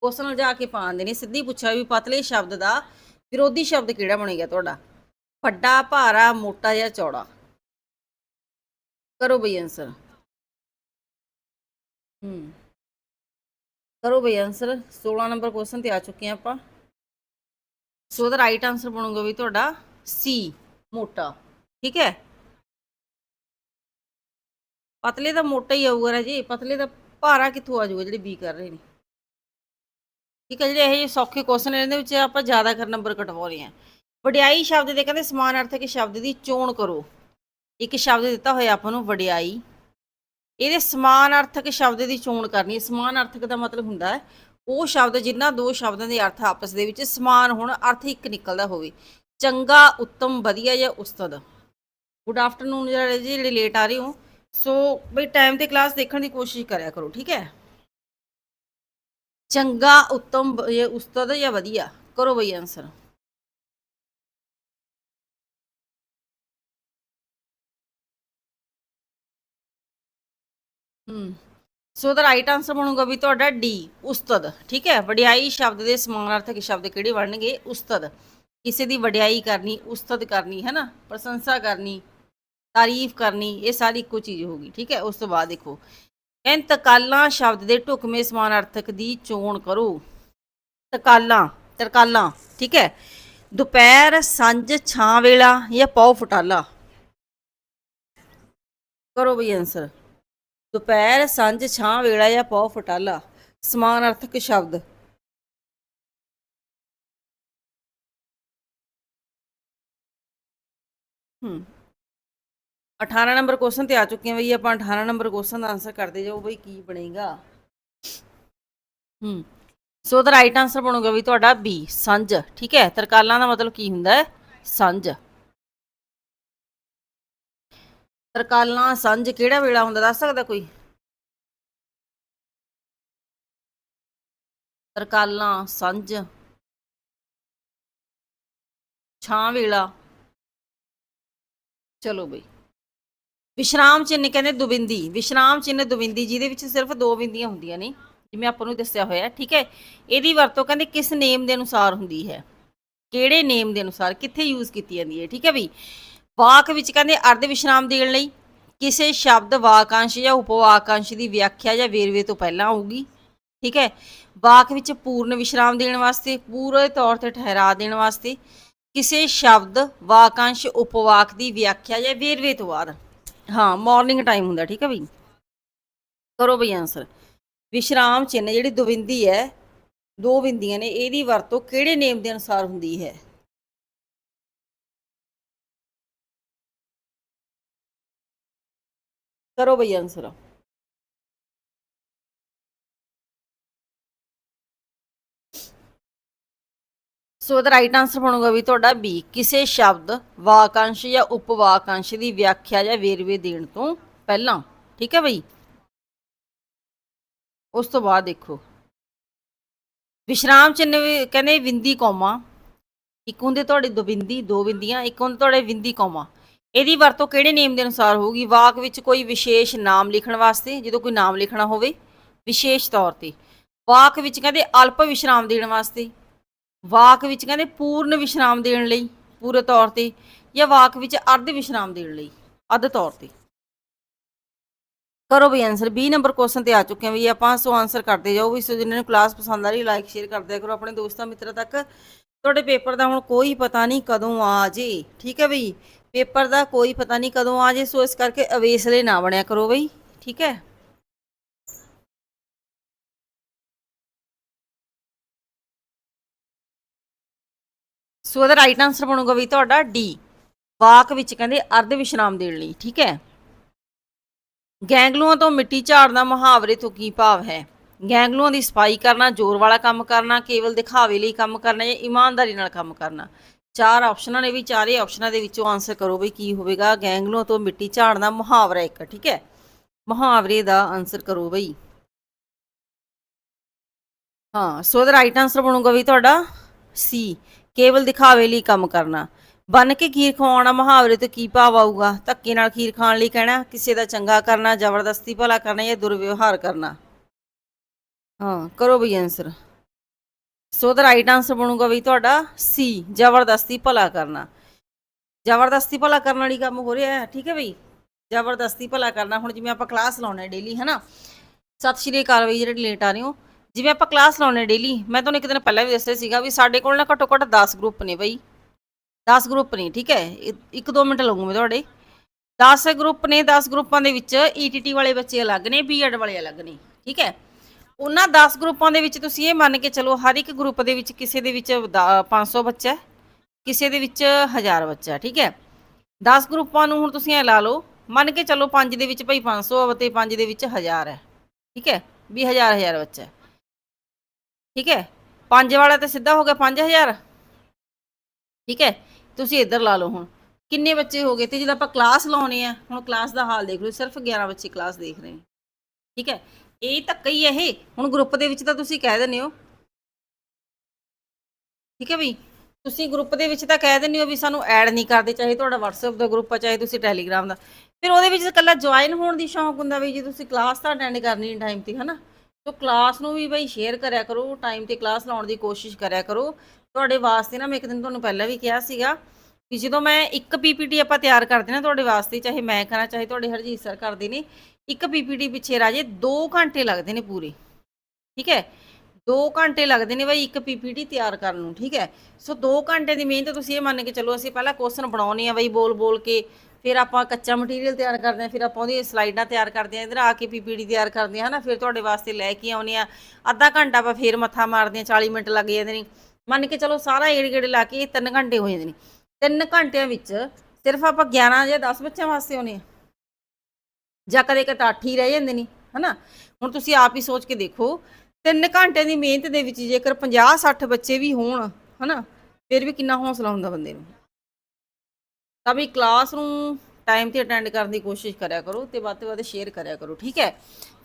ਕੁਐਸਚਨ ਜਾ ਕੇ ਪਾਉਂਦੇ ਨੇ, ਸਿੱਧੀ ਪੁੱਛਿਆ ਵੀ ਪਤਲੇ ਸ਼ਬਦ ਦਾ ਵਿਰੋਧੀ ਸ਼ਬਦ ਕਿਹੜਾ ਬਣੇਗਾ ਤੁਹਾਡਾ? ਵੱਡਾ, ਭਾਰਾ, ਮੋਟਾ ਜਾਂ ਚੌੜਾ? ਕਰੋ ਬਈ ਆਨਸਰ ਹੂੰ। ਕਰੋ ਬਈ ਆਨਸਰ 16 ਨੰਬਰ ਕੁਐਸਚਨ ਤੇ ਆ ਚੁੱਕੇ ਹਾਂ ਆਪਾਂ। ਸੋ ਉਹਦਾ ਰਾਈਟ ਆਨਸਰ ਬਣੂਗਾ ਵੀ ਤੁਹਾਡਾ ਸੀ ਮੋਟਾ। ਠੀਕ ਹੈ? ਪਤਲੇ ਦਾ ਮੋਟਾ ਹੀ ਆਊਗਾ ਰਾਜੇ। ਪਤਲੇ ਦਾ ਭਾਰਾ ਕਿੱਥੋਂ ਆ ਜਾਊਗਾ ਜਿਹੜੇ ਬੀ ਕਰ ਰਹੇ ਨੇ? ਠੀਕ ਹੈ, ਜਿਹੜੇ ਇਹ ਸੌਖੇ ਕੁਐਸਚਨ ਇਹਦੇ ਵਿੱਚ ਆਪਾਂ ਜ਼ਿਆਦਾ ਕਰ ਨੰਬਰ ਕਟਵਾਉਣੇ ਆ ਵਡਿਆਈ ਸ਼ਬਦ ਦੇ ਕਹਿੰਦੇ ਸਮਾਨ ਅਰਥਕ ਸ਼ਬਦ ਦੀ ਚੋਣ ਕਰੋ। ਇੱਕ ਸ਼ਬਦ ਦਿੱਤਾ ਹੋਇਆ ਆਪਾਂ ਨੂੰ, ਵਡਿਆਈ। ਇਹਦੇ ਸਮਾਨ ਅਰਥਕ ਸ਼ਬਦ ਦੀ ਚੋਣ ਕਰਨੀ ਹੈ। ਸਮਾਨ ਅਰਥਕ ਦਾ ਮਤਲਬ ਹੁੰਦਾ ਹੈ, ਉਹ ਸ਼ਬਦ ਜਿਨ੍ਹਾਂ ਦੋ ਸ਼ਬਦਾਂ ਦੇ ਅਰਥ ਆਪਸ ਦੇ ਵਿੱਚ ਸਮਾਨ ਹੋਣ, ਅਰਥ ਇੱਕ ਨਿਕਲਦਾ ਹੋਵੇ। ਚੰਗਾ, ਉੱਤਮ, ਵਧੀਆ ਜਾਂ ਉਸਤਤ। ਗੁੱਡ ਆਫਟਰਨੂਨ ਜੀ, ਜਿਹੜੇ ਲੇਟ ਆ ਰਹੇ ਹੋ, ਸੋ ਬਈ ਟਾਈਮ ਤੇ ਕਲਾਸ ਦੇਖਣ ਦੀ ਕੋਸ਼ਿਸ਼ ਕਰਿਆ ਕਰੋ, ਠੀਕ ਹੈ? ਚੰਗਾ, ਉੱਤਮ ਬ- ਜਾਂ ਜਾਂ ਵਧੀਆ, ਕਰੋ ਬਈ ਆਨਸਰ ਹੂੰ। ਸੋ ਦਾ ਰਾਈਟ ਆਨਸਰ ਬਣੂਗਾ ਵੀ ਤੁਹਾਡਾ ਡੀ ਉਸਤਦ। ਠੀਕ ਹੈ? ਵਡਿਆਈ ਸ਼ਬਦ ਦੇ ਸਮਾਨਾਰਥਕ ਸ਼ਬਦ ਕਿਹੜੇ ਬਣਨਗੇ? ਉਸਤਦ। ਕਿਸੇ ਦੀ ਵਡਿਆਈ ਕਰਨੀ, ਉਸਤਦ ਕਰਨੀ ਹੈ ਨਾ ਪ੍ਰਸ਼ੰਸਾ ਕਰਨੀ, ਤਾਰੀਫ ਕਰਨੀ, ਇਹ ਸਾਰੀ ਇੱਕੋ ਚੀਜ਼ ਹੋਗੀ ਠੀਕ ਹੈ? ਉਸ ਤੋਂ ਬਾਅਦ ਦੇਖੋ। ਐਨ ਤਕਾਲਾਂ ਸ਼ਬਦ ਦੇ ਢੁਕਵੇਂ ਸਮਾਨਾਰਥਕ ਦੀ ਚੋਣ ਕਰੋ। ਤਕਾਲਾਂ, ਤਰਕਾਲਾਂ, ਠੀਕ ਹੈ? ਦੁਪਹਿਰ, ਸੰਝ, ਛਾਂ ਵੇਲਾ ਜਾਂ ਪੌ ਫਟਾਲਾ? ਕਰੋ ਬਈ ਆਨਸਰ ਦੁਪਹਿਰ ਸੰਝ ਛਾਂ ਵੇਲਾ ਜਾਂ ਪੌ ਫਟਾਲਾ ਸਮਾਨ ਅਰਥਕ ਸ਼ਬਦ। ਹੂੰ। 18 ਨੰਬਰ ਕੁਐਸਚਨ ਤੇ ਆ ਚੁੱਕੇ ਹਾਂ ਬਈ, ਆਪਾਂ 18 ਨੰਬਰ ਕੁਐਸਚਨ ਦਾ ਆਨਸਰ ਕਰਦੇ ਜਾਓ ਬਈ, ਕੀ ਬਣੇਗਾ? ਹੂੰ। ਸੋ ਦਾ ਰਾਈਟ ਆਨਸਰ ਬਣੂਗਾ ਵੀ ਤੁਹਾਡਾ ਬੀ ਸੰਜ ਠੀਕ ਹੈ? ਤਰਕਾਲਾਂ ਦਾ ਮਤਲਬ ਕੀ ਹੁੰਦਾ ਹੈ? ਸੰਜ ਤਰਕਾਲਾਂ ਸੰਜ ਕਿਹੜਾ ਵੇਲਾ ਹੁੰਦਾ, ਦੱਸ ਸਕਦਾ ਕੋਈ? ਤਰਕਾਲਾਂ ਸੰਜ ਛਾਂ ਵੇਲਾ। ਚਲੋ ਬਈ। ਵਿਸ਼ਰਾਮ ਚਿੰਨ੍ਹ ਕਹਿੰਦੇ ਦੁਬਿੰਦੀ ਵਿਸ਼ਰਾਮ ਚਿੰਨ੍ਹ ਦੁਬਿੰਦੀ ਜਿਹਦੇ ਵਿੱਚ ਸਿਰਫ ਦੋ ਬਿੰਦੀਆਂ ਹੁੰਦੀਆਂ ਨੇ, ਜਿਵੇਂ ਆਪਾਂ ਨੂੰ ਦੱਸਿਆ ਹੋਇਆ, ਠੀਕ ਹੈ? ਇਹਦੀ ਵਰਤੋਂ ਕਹਿੰਦੇ ਕਿਸ ਨੇਮ ਦੇ ਅਨੁਸਾਰ ਹੁੰਦੀ ਹੈ? ਕਿਹੜੇ ਨੇਮ ਦੇ ਅਨੁਸਾਰ? ਕਿੱਥੇ ਯੂਜ਼ ਕੀਤੀ ਜਾਂਦੀ ਹੈ? ਠੀਕ ਹੈ ਬਈ? ਵਾਕ ਵਿੱਚ ਕਹਿੰਦੇ ਅਰਧ ਵਿਸ਼ਰਾਮ ਦੇਣ ਲਈ ਕਿਸੇ ਸ਼ਬਦ ਵਾਕਾਂਸ਼ ਜਾਂ ਉਪਵਾਕਾਂਸ਼ ਦੀ ਵਿਆਖਿਆ ਜਾਂ ਵੇਰਵੇ ਤੋਂ ਪਹਿਲਾਂ ਆਊਗੀ, ਠੀਕ ਹੈ? ਵਾਕ ਵਿੱਚ ਪੂਰਨ ਵਿਸ਼ਰਾਮ ਦੇਣ ਵਾਸਤੇ, ਪੂਰੇ ਤੌਰ ਤੇ ਠਹਿਰਾ ਦੇਣ ਵਾਸਤੇ ਕਿਸੇ ਸ਼ਬਦ, ਵਾਕਾਂਸ਼, ਉਪਵਾਕ ਦੀ ਵਿਆਖਿਆ ਜਾਂ ਵੇਰਵੇ ਤੋਂ ਬਾਅਦ। ਹਾਂ ਮਾਰਨਿੰਗ ਟਾਈਮ ਹੁੰਦਾ, ਠੀਕ ਹੈ ਬਈ? ਕਰੋ ਬਈ ਆਨਸਰ ਵਿਸ਼ਰਾਮ ਚਿੰਨ੍ਹ ਜਿਹੜੀ ਦੁਬਿੰਦੀ ਹੈ, ਦੋ ਬਿੰਦੀਆਂ ਨੇ, ਇਹਦੀ ਵਰਤੋਂ ਕਿਹੜੇ ਨੇਮ ਦੇ ਅਨੁਸਾਰ ਹੁੰਦੀ ਹੈ? ਕਰੋ ਬਈ ਆਨਸਰ ਸੋ ਦਾ ਰਾਈਟ ਆਨਸਰ ਬਣੂਗਾ ਵੀ ਤੁਹਾਡਾ ਬੀ ਕਿਸੇ ਸ਼ਬਦ, ਵਾਕਾਂਸ਼ ਜਾਂ ਉਪਵਾਕਾਂਸ਼ ਦੀ ਵਿਆਖਿਆ ਜਾਂ ਵੇਰਵੇ ਦੇਣ ਤੋਂ ਪਹਿਲਾਂ। ਠੀਕ ਹੈ ਬਈ? ਉਸ ਤੋਂ ਬਾਅਦ ਦੇਖੋ। ਵਿਸ਼ਰਾਮ ਚਿੰਨ੍ਹ ਕਹਿੰਦੇ ਵਿੰਦੀ ਕੌਮਾ। ਇੱਕ ਹੁੰਦੇ ਤੁਹਾਡੇ ਦੋ ਬਿੰਦੀ ਦੋ ਬਿੰਦੀਆਂ ਇੱਕ ਹੁੰਦੇ ਤੁਹਾਡੇ ਵਿੰਦੀ ਕੌਮਾ। ਇਹਦੀ ਵਰਤੋਂ ਕਿਹੜੇ ਨਿਯਮ ਦੇ ਅਨੁਸਾਰ ਹੋਊਗੀ? ਵਾਕ ਵਿੱਚ ਕੋਈ ਵਿਸ਼ੇਸ਼ ਨਾਮ ਲਿਖਣ ਵਾਸਤੇ, ਜਦੋਂ ਕੋਈ ਨਾਮ ਲਿਖਣਾ ਹੋਵੇ, ਵਿਸ਼ੇਸ਼ ਤੌਰ ਤੇ। ਵਾਕ ਵਿੱਚ ਕਹਿੰਦੇ ਅਲਪ ਵਿਸ਼ਰਾਮ ਦੇਣ ਵਾਸਤੇ, ਵਾਕ ਵਿੱਚ ਕਹਿੰਦੇ ਪੂਰਨ ਵਿਸ਼ਰਾਮ ਦੇਣ ਲਈ ਪੂਰੇ ਤੌਰ ਤੇ, ਜਾਂ ਵਾਕ ਵਿੱਚ ਅਰਧ ਵਿਸ਼ਰਾਮ ਦੇਣ ਲਈ ਅੱਧ ਤੌਰ ਤੇ। ਕਰੋ ਵੀ ਆਨਸਰ 20 ਨੰਬਰ ਕੁਐਸਚਨ ਤੇ ਆ ਚੁੱਕੇ ਹਾਂ ਵੀ ਆਪਾਂ, ਸੋ ਆਨਸਰ ਕਰਦੇ ਜਾਓ ਵੀ ਸੋ ਜਿਨ੍ਹਾਂ ਨੂੰ ਕਲਾਸ ਪਸੰਦ ਆ ਰਹੀ ਲਾਈਕ ਸ਼ੇਅਰ ਕਰ ਕਰੋ ਆਪਣੇ ਦੋਸਤਾਂ ਮਿੱਤਰਾਂ ਤੱਕ। ਤੁਹਾਡੇ ਪੇਪਰ ਦਾ ਹੁਣ ਕੋਈ ਪਤਾ ਨਹੀਂ ਕਦੋਂ ਆ ਜੇ। ਠੀਕ ਹੈ ਬਈ? ਪੇਪਰ ਦਾ ਕੋਈ ਪਤਾ ਨਹੀਂ ਕਦੋਂ ਆ ਜੇ, ਸੋ ਇਸ ਕਰਕੇ ਅਵੇਸਲੇ ਨਾ ਬਣਿਆ ਕਰੋ ਬਈ, ਠੀਕ ਹੈ? ਸੋ ਇਹਦਾ ਰਾਈਟ ਆਨਸਰ ਬਣੂਗਾ ਵੀ ਤੁਹਾਡਾ ਡੀ ਵਾਕ ਵਿੱਚ ਕਹਿੰਦੇ ਅਰਧ ਵਿਸ਼ਰਾਮ ਦੇਣ ਲਈ, ਠੀਕ ਹੈ? ਗੈਂਗਲੂਆਂ ਤੋਂ ਮਿੱਟੀ ਝਾੜਨਾ ਮੁਹਾਵਰੇ ਤੋਂ ਕੀ ਭਾਵ ਹੈ? ਗੈਂਗਲੂਆਂ ਦੀ ਸਫ਼ਾਈ ਕਰਨਾ, ਜ਼ੋਰ ਵਾਲਾ ਕੰਮ ਕਰਨਾ, ਕੇਵਲ ਦਿਖਾਵੇ ਲਈ ਕੰਮ ਕਰਨਾ ਜਾਂ ਇਮਾਨਦਾਰੀ ਨਾਲ ਕੰਮ ਕਰਨਾ? ਚਾਰ ਆਪਸ਼ਨਾਂ ਨੇ ਵੀ, ਚਾਰੇ ਆਪਸ਼ਨਾਂ ਦੇ ਵਿੱਚੋਂ ਆਨਸਰ ਕਰੋ ਬਈ ਕੀ ਹੋਵੇਗਾ। ਗੈਂਗਲੂਆਂ ਤੋਂ ਮਿੱਟੀ ਝਾੜਨਾ ਮੁਹਾਵਰਾ ਇੱਕ, ਠੀਕ ਹੈ? ਮੁਹਾਵਰੇ ਦਾ ਆਨਸਰ ਕਰੋ ਬਈ। ਹਾਂ ਸੋ ਦਾ ਰਾਈਟ ਆਨਸਰ ਬਣੂਗਾ ਵੀ ਤੁਹਾਡਾ ਸੀ ਕੇਵਲ ਦਿਖਾਵੇ ਲਈ ਕੰਮ ਕਰਨਾ। ਬਨ ਕੇ ਖੀਰ ਖਵਾਉਣਾ ਮੁਹਾਵਰੇ ਤੋਂ ਕੀ ਭਾਵ ਆਊਗਾ? ਧੱਕੇ ਨਾਲ ਖੀਰ ਖਾਣ ਲਈ ਕਹਿਣਾ, ਕਿਸੇ ਦਾ ਚੰਗਾ ਕਰਨਾ, ਜ਼ਬਰਦਸਤੀ ਭਲਾ ਕਰਨਾ ਜਾਂ ਦੁਰਵਿਵਹਾਰ ਕਰਨਾ? ਹਾਂ, ਕਰੋ ਬਈ ਆਨਸਰ ਸੋ ਦਾ ਰਾਈਟ ਆਨਸਰ ਬਣੂਗਾ ਵੀ ਤੁਹਾਡਾ ਸੀ ਜ਼ਬਰਦਸਤੀ ਭਲਾ ਕਰਨਾ। ਜ਼ਬਰਦਸਤੀ ਭਲਾ ਕਰਨ ਵਾਲੀ ਕੰਮ ਹੋ ਰਿਹਾ ਹੈ, ਠੀਕ ਹੈ ਬਈ? ਜ਼ਬਰਦਸਤੀ ਭਲਾ ਕਰਨਾ, ਹੁਣ ਜਿਵੇਂ ਆਪਾਂ ਕਲਾਸ ਲਾਉਣਾ ਡੇਲੀ ਹਨਾ? ਸਤਿ ਸ਼੍ਰੀ ਅਕਾਲ ਬਈ, ਜਿਹੜੇ ਲੇਟ ਆ ਰਹੇ ਹੋ। ਜਿਵੇਂ ਆਪਾਂ ਕਲਾਸ ਲਾਉਣੇ ਡੇਲੀ ਮੈਂ ਤੁਹਾਨੂੰ ਇੱਕ ਦਿਨ ਪਹਿਲਾਂ ਵੀ ਦੱਸਿਆ ਸੀਗਾ ਵੀ ਸਾਡੇ ਕੋਲ ਨਾ ਘੱਟੋ ਘੱਟ 10 ਗਰੁੱਪ ਨੇ ਬਈ। 10 ਗਰੁੱਪ ਨੇ, ਠੀਕ ਹੈ? ਇੱਕ- ਇੱਕ ਦੋ ਮਿੰਟ ਲਵਾਂਗਾ ਮੈਂ ਤੁਹਾਡੇ। 10 ਗਰੁੱਪ ਨੇ 10 ਗਰੁੱਪਾਂ ਦੇ ਵਿੱਚ ਈਟੀਟੀ ਵਾਲੇ ਬੱਚੇ ਅਲੱਗ ਨੇ ਬੀਐਡ ਵਾਲੇ ਅਲੱਗ ਨੇ, ਠੀਕ ਹੈ? ਉਹਨਾਂ 10 ਗਰੁੱਪਾਂ ਦੇ ਵਿੱਚ ਤੁਸੀਂ ਇਹ ਮੰਨ ਕੇ ਚਲੋ ਹਰ ਇੱਕ ਗਰੁੱਪ ਦੇ ਵਿੱਚ ਕਿਸੇ ਦੇ ਵਿੱਚ ਦ- 500 ਬੱਚਾ ਹੈ, ਕਿਸੇ ਦੇ ਵਿੱਚ 1000 ਬੱਚਾ ਠੀਕ ਹੈ। 10 ਗਰੁੱਪਾਂ ਨੂੰ ਹੁਣ ਤੁਸੀਂ ਇਹ ਲਾ ਲਓ, ਮੰਨ ਕੇ ਚਲੋ 5 ਦੇ ਵਿੱਚ ਭਾਈ 500 ਤੇ 5 ਦੇ ਵਿੱਚ 1000 ਹੈ, ਠੀਕ ਹੈ, ਵੀ 1000 1000 ਬੱਚਾ ਠੀਕ ਹੈ 5 ਵਾਲਾ ਤੇ ਸਿੱਧਾ ਹੋ ਗਿਆ 5000 ਠੀਕ ਹੈ, ਤੁਸੀਂ ਇੱਧਰ ਲਾ ਲਓ ਹੁਣ, ਕਿੰਨੇ ਬੱਚੇ ਹੋ ਗਏ ਤੇ ਜਦੋਂ ਆਪਾਂ ਕਲਾਸ ਲਾਉਣੇ ਆ, ਹੁਣ ਕਲਾਸ ਦਾ ਹਾਲ ਦੇਖ ਲਓ, ਸਿਰਫ 11 ਬੱਚੇ ਕਲਾਸ ਦੇਖ ਰਹੇ ਨੇ ਠੀਕ ਹੈ ਇਹ ਧੱਕਾ ਹੀ ਇਹ। ਹੁਣ ਗਰੁੱਪ ਦੇ ਵਿੱਚ ਤਾਂ ਤੁਸੀਂ ਕਹਿ ਦਿੰਦੇ ਹੋ। ਠੀਕ ਹੈ ਬਈ? ਤੁਸੀਂ ਗਰੁੱਪ ਦੇ ਵਿੱਚ ਤਾਂ ਕਹਿ ਦਿੰਦੇ ਹੋ ਵੀ ਸਾਨੂੰ ਐਡ ਨਹੀਂ ਕਰਦੇ, ਚਾਹੇ ਤੁਹਾਡਾ WhatsApp ਦਾ ਗਰੁੱਪ ਆ, ਚਾਹੇ ਤੁਸੀਂ Telegram ਦਾ। ਫਿਰ ਉਹਦੇ ਵਿੱਚ ਇਕੱਲਾ ਜੁਆਇਨ ਹੋਣ ਦੀ ਸ਼ੌਂਕ ਹੁੰਦਾ ਵੀ ਜੇ ਤੁਸੀਂ ਕਲਾਸ ਤਾਂ ਅਟੈਂਡ ਕਰਨੀ ਟਾਈਮ ਤੇ, ਹਨਾ? ਸੋ ਕਲਾਸ ਨੂੰ ਵੀ ਬਈ ਸ਼ੇਅਰ ਕਰਿਆ ਕਰੋ ਟਾਈਮ ਤੇ ਕਲਾਸ ਲਾਉਣ ਦੀ ਕੋਸ਼ਿਸ਼ ਕਰਿਆ ਕਰੋ। ਤੁਹਾਡੇ ਵਾਸਤੇ ਨਾ, ਮੈਂ ਇੱਕ ਦਿਨ ਤੁਹਾਨੂੰ ਪਹਿਲਾਂ ਵੀ ਕਿਹਾ ਸੀਗਾ ਕਿ ਜਦੋਂ ਮੈਂ ਇੱਕ ਪੀਪੀਟੀ ਆਪਾਂ ਤਿਆਰ ਕਰਦੇ ਨਾ ਤੁਹਾਡੇ ਵਾਸਤੇ, ਚਾਹੇ ਮੈਂ ਕਰਾਂ, ਚਾਹੇ ਤੁਹਾਡੇ ਹਰਜੀਤ ਸਰ ਕਰਦੇ ਨੇ ਇੱਕ ਪੀਪੀਟੀ ਪਿੱਛੇ ਰਾਜੇ 2 ਘੰਟੇ ਲੱਗਦੇ ਨੇ ਪੂਰੇ। ਠੀਕ ਹੈ? 2 ਘੰਟੇ ਲੱਗਦੇ ਨੇ ਬਈ ਇੱਕ ਪੀਪੀਟੀ ਤਿਆਰ ਕਰਨ ਨੂੰ, ਠੀਕ ਹੈ? ਸੋ 2 ਘੰਟੇ ਦੀ ਮਿਹਨਤ ਤੁਸੀਂ ਇਹ ਮੰਨ ਕੇ ਚੱਲੋ, ਅਸੀਂ ਪਹਿਲਾਂ ਕੁਐਸਚਨ ਬਣਾਉਣੇ ਆ ਬਈ ਬੋਲ ਬੋਲ ਕੇ, ਫਿਰ ਆਪਾਂ ਕੱਚਾ ਮਟੀਰੀਅਲ ਤਿਆਰ ਕਰਦੇ ਆ ਫਿਰ ਆਪਾਂ ਉਹਦੀ ਸਲਾਈਡਾਂ ਤਿਆਰ ਕਰਦੇ ਆ ਇਧਰ ਆ ਕੇ ਪੀਪੀਟੀ ਤਿਆਰ ਕਰਦੇ ਆ ਹਨਾ? ਫਿਰ ਤੁਹਾਡੇ ਵਾਸਤੇ ਲੈ ਕੇ ਆਉਨੇ ਆ ਅੱਧਾ ਘੰਟਾ ਆਪਾਂ ਫਿਰ ਮੱਥਾ ਮਾਰਦੇ ਆ 40 ਮਿੰਟ ਲੱਗ ਜਾਂਦੇ ਨੇ। ਮੰਨ ਕੇ ਚਲੋ, ਸਾਰਾ ਏੜ ਗੇੜੇ ਲਾ ਕੇ 3 ਘੰਟੇ ਹੋ ਜਾਂਦੇ ਨੇ। 3 ਘੰਟਿਆਂ ਵਿੱਚ ਸਿਰਫ ਆਪਾਂ 11 ਜਾਂ 10 ਬੱਚਿਆਂ ਵਾਸਤੇ ਆਉਨੇ ਆ ਜਾਂ ਕਦੇ ਕਦੇ ਅੱਠ ਹੀ ਰਹਿ ਜਾਂਦੇ ਨੇ, ਹਨਾ? ਹੁਣ ਤੁਸੀਂ ਆਪ ਹੀ ਸੋਚ ਕੇ ਦੇਖੋ, ਤਿੰਨ ਘੰਟੇ ਦੀ ਮਿਹਨਤ ਦੇ ਵਿੱਚ ਜੇਕਰ 50 60 ਬੱਚੇ ਵੀ ਹੋਣ, ਹਨਾ, ਫਿਰ ਵੀ ਕਿੰਨਾ ਹੌਸਲਾ ਹੁੰਦਾ ਬੰਦੇ ਨੂੰ। ਤਾਂ ਵੀ ਕਲਾਸ ਨੂੰ ਟਾਈਮ ਤੇ ਅਟੈਂਡ ਕਰਨ ਦੀ ਕੋਸ਼ਿਸ਼ ਕਰਿਆ ਕਰੋ ਤੇ ਵੱਧ ਤੋਂ ਵੱਧ ਸ਼ੇਅਰ ਕਰਿਆ ਕਰੋ, ਠੀਕ ਹੈ?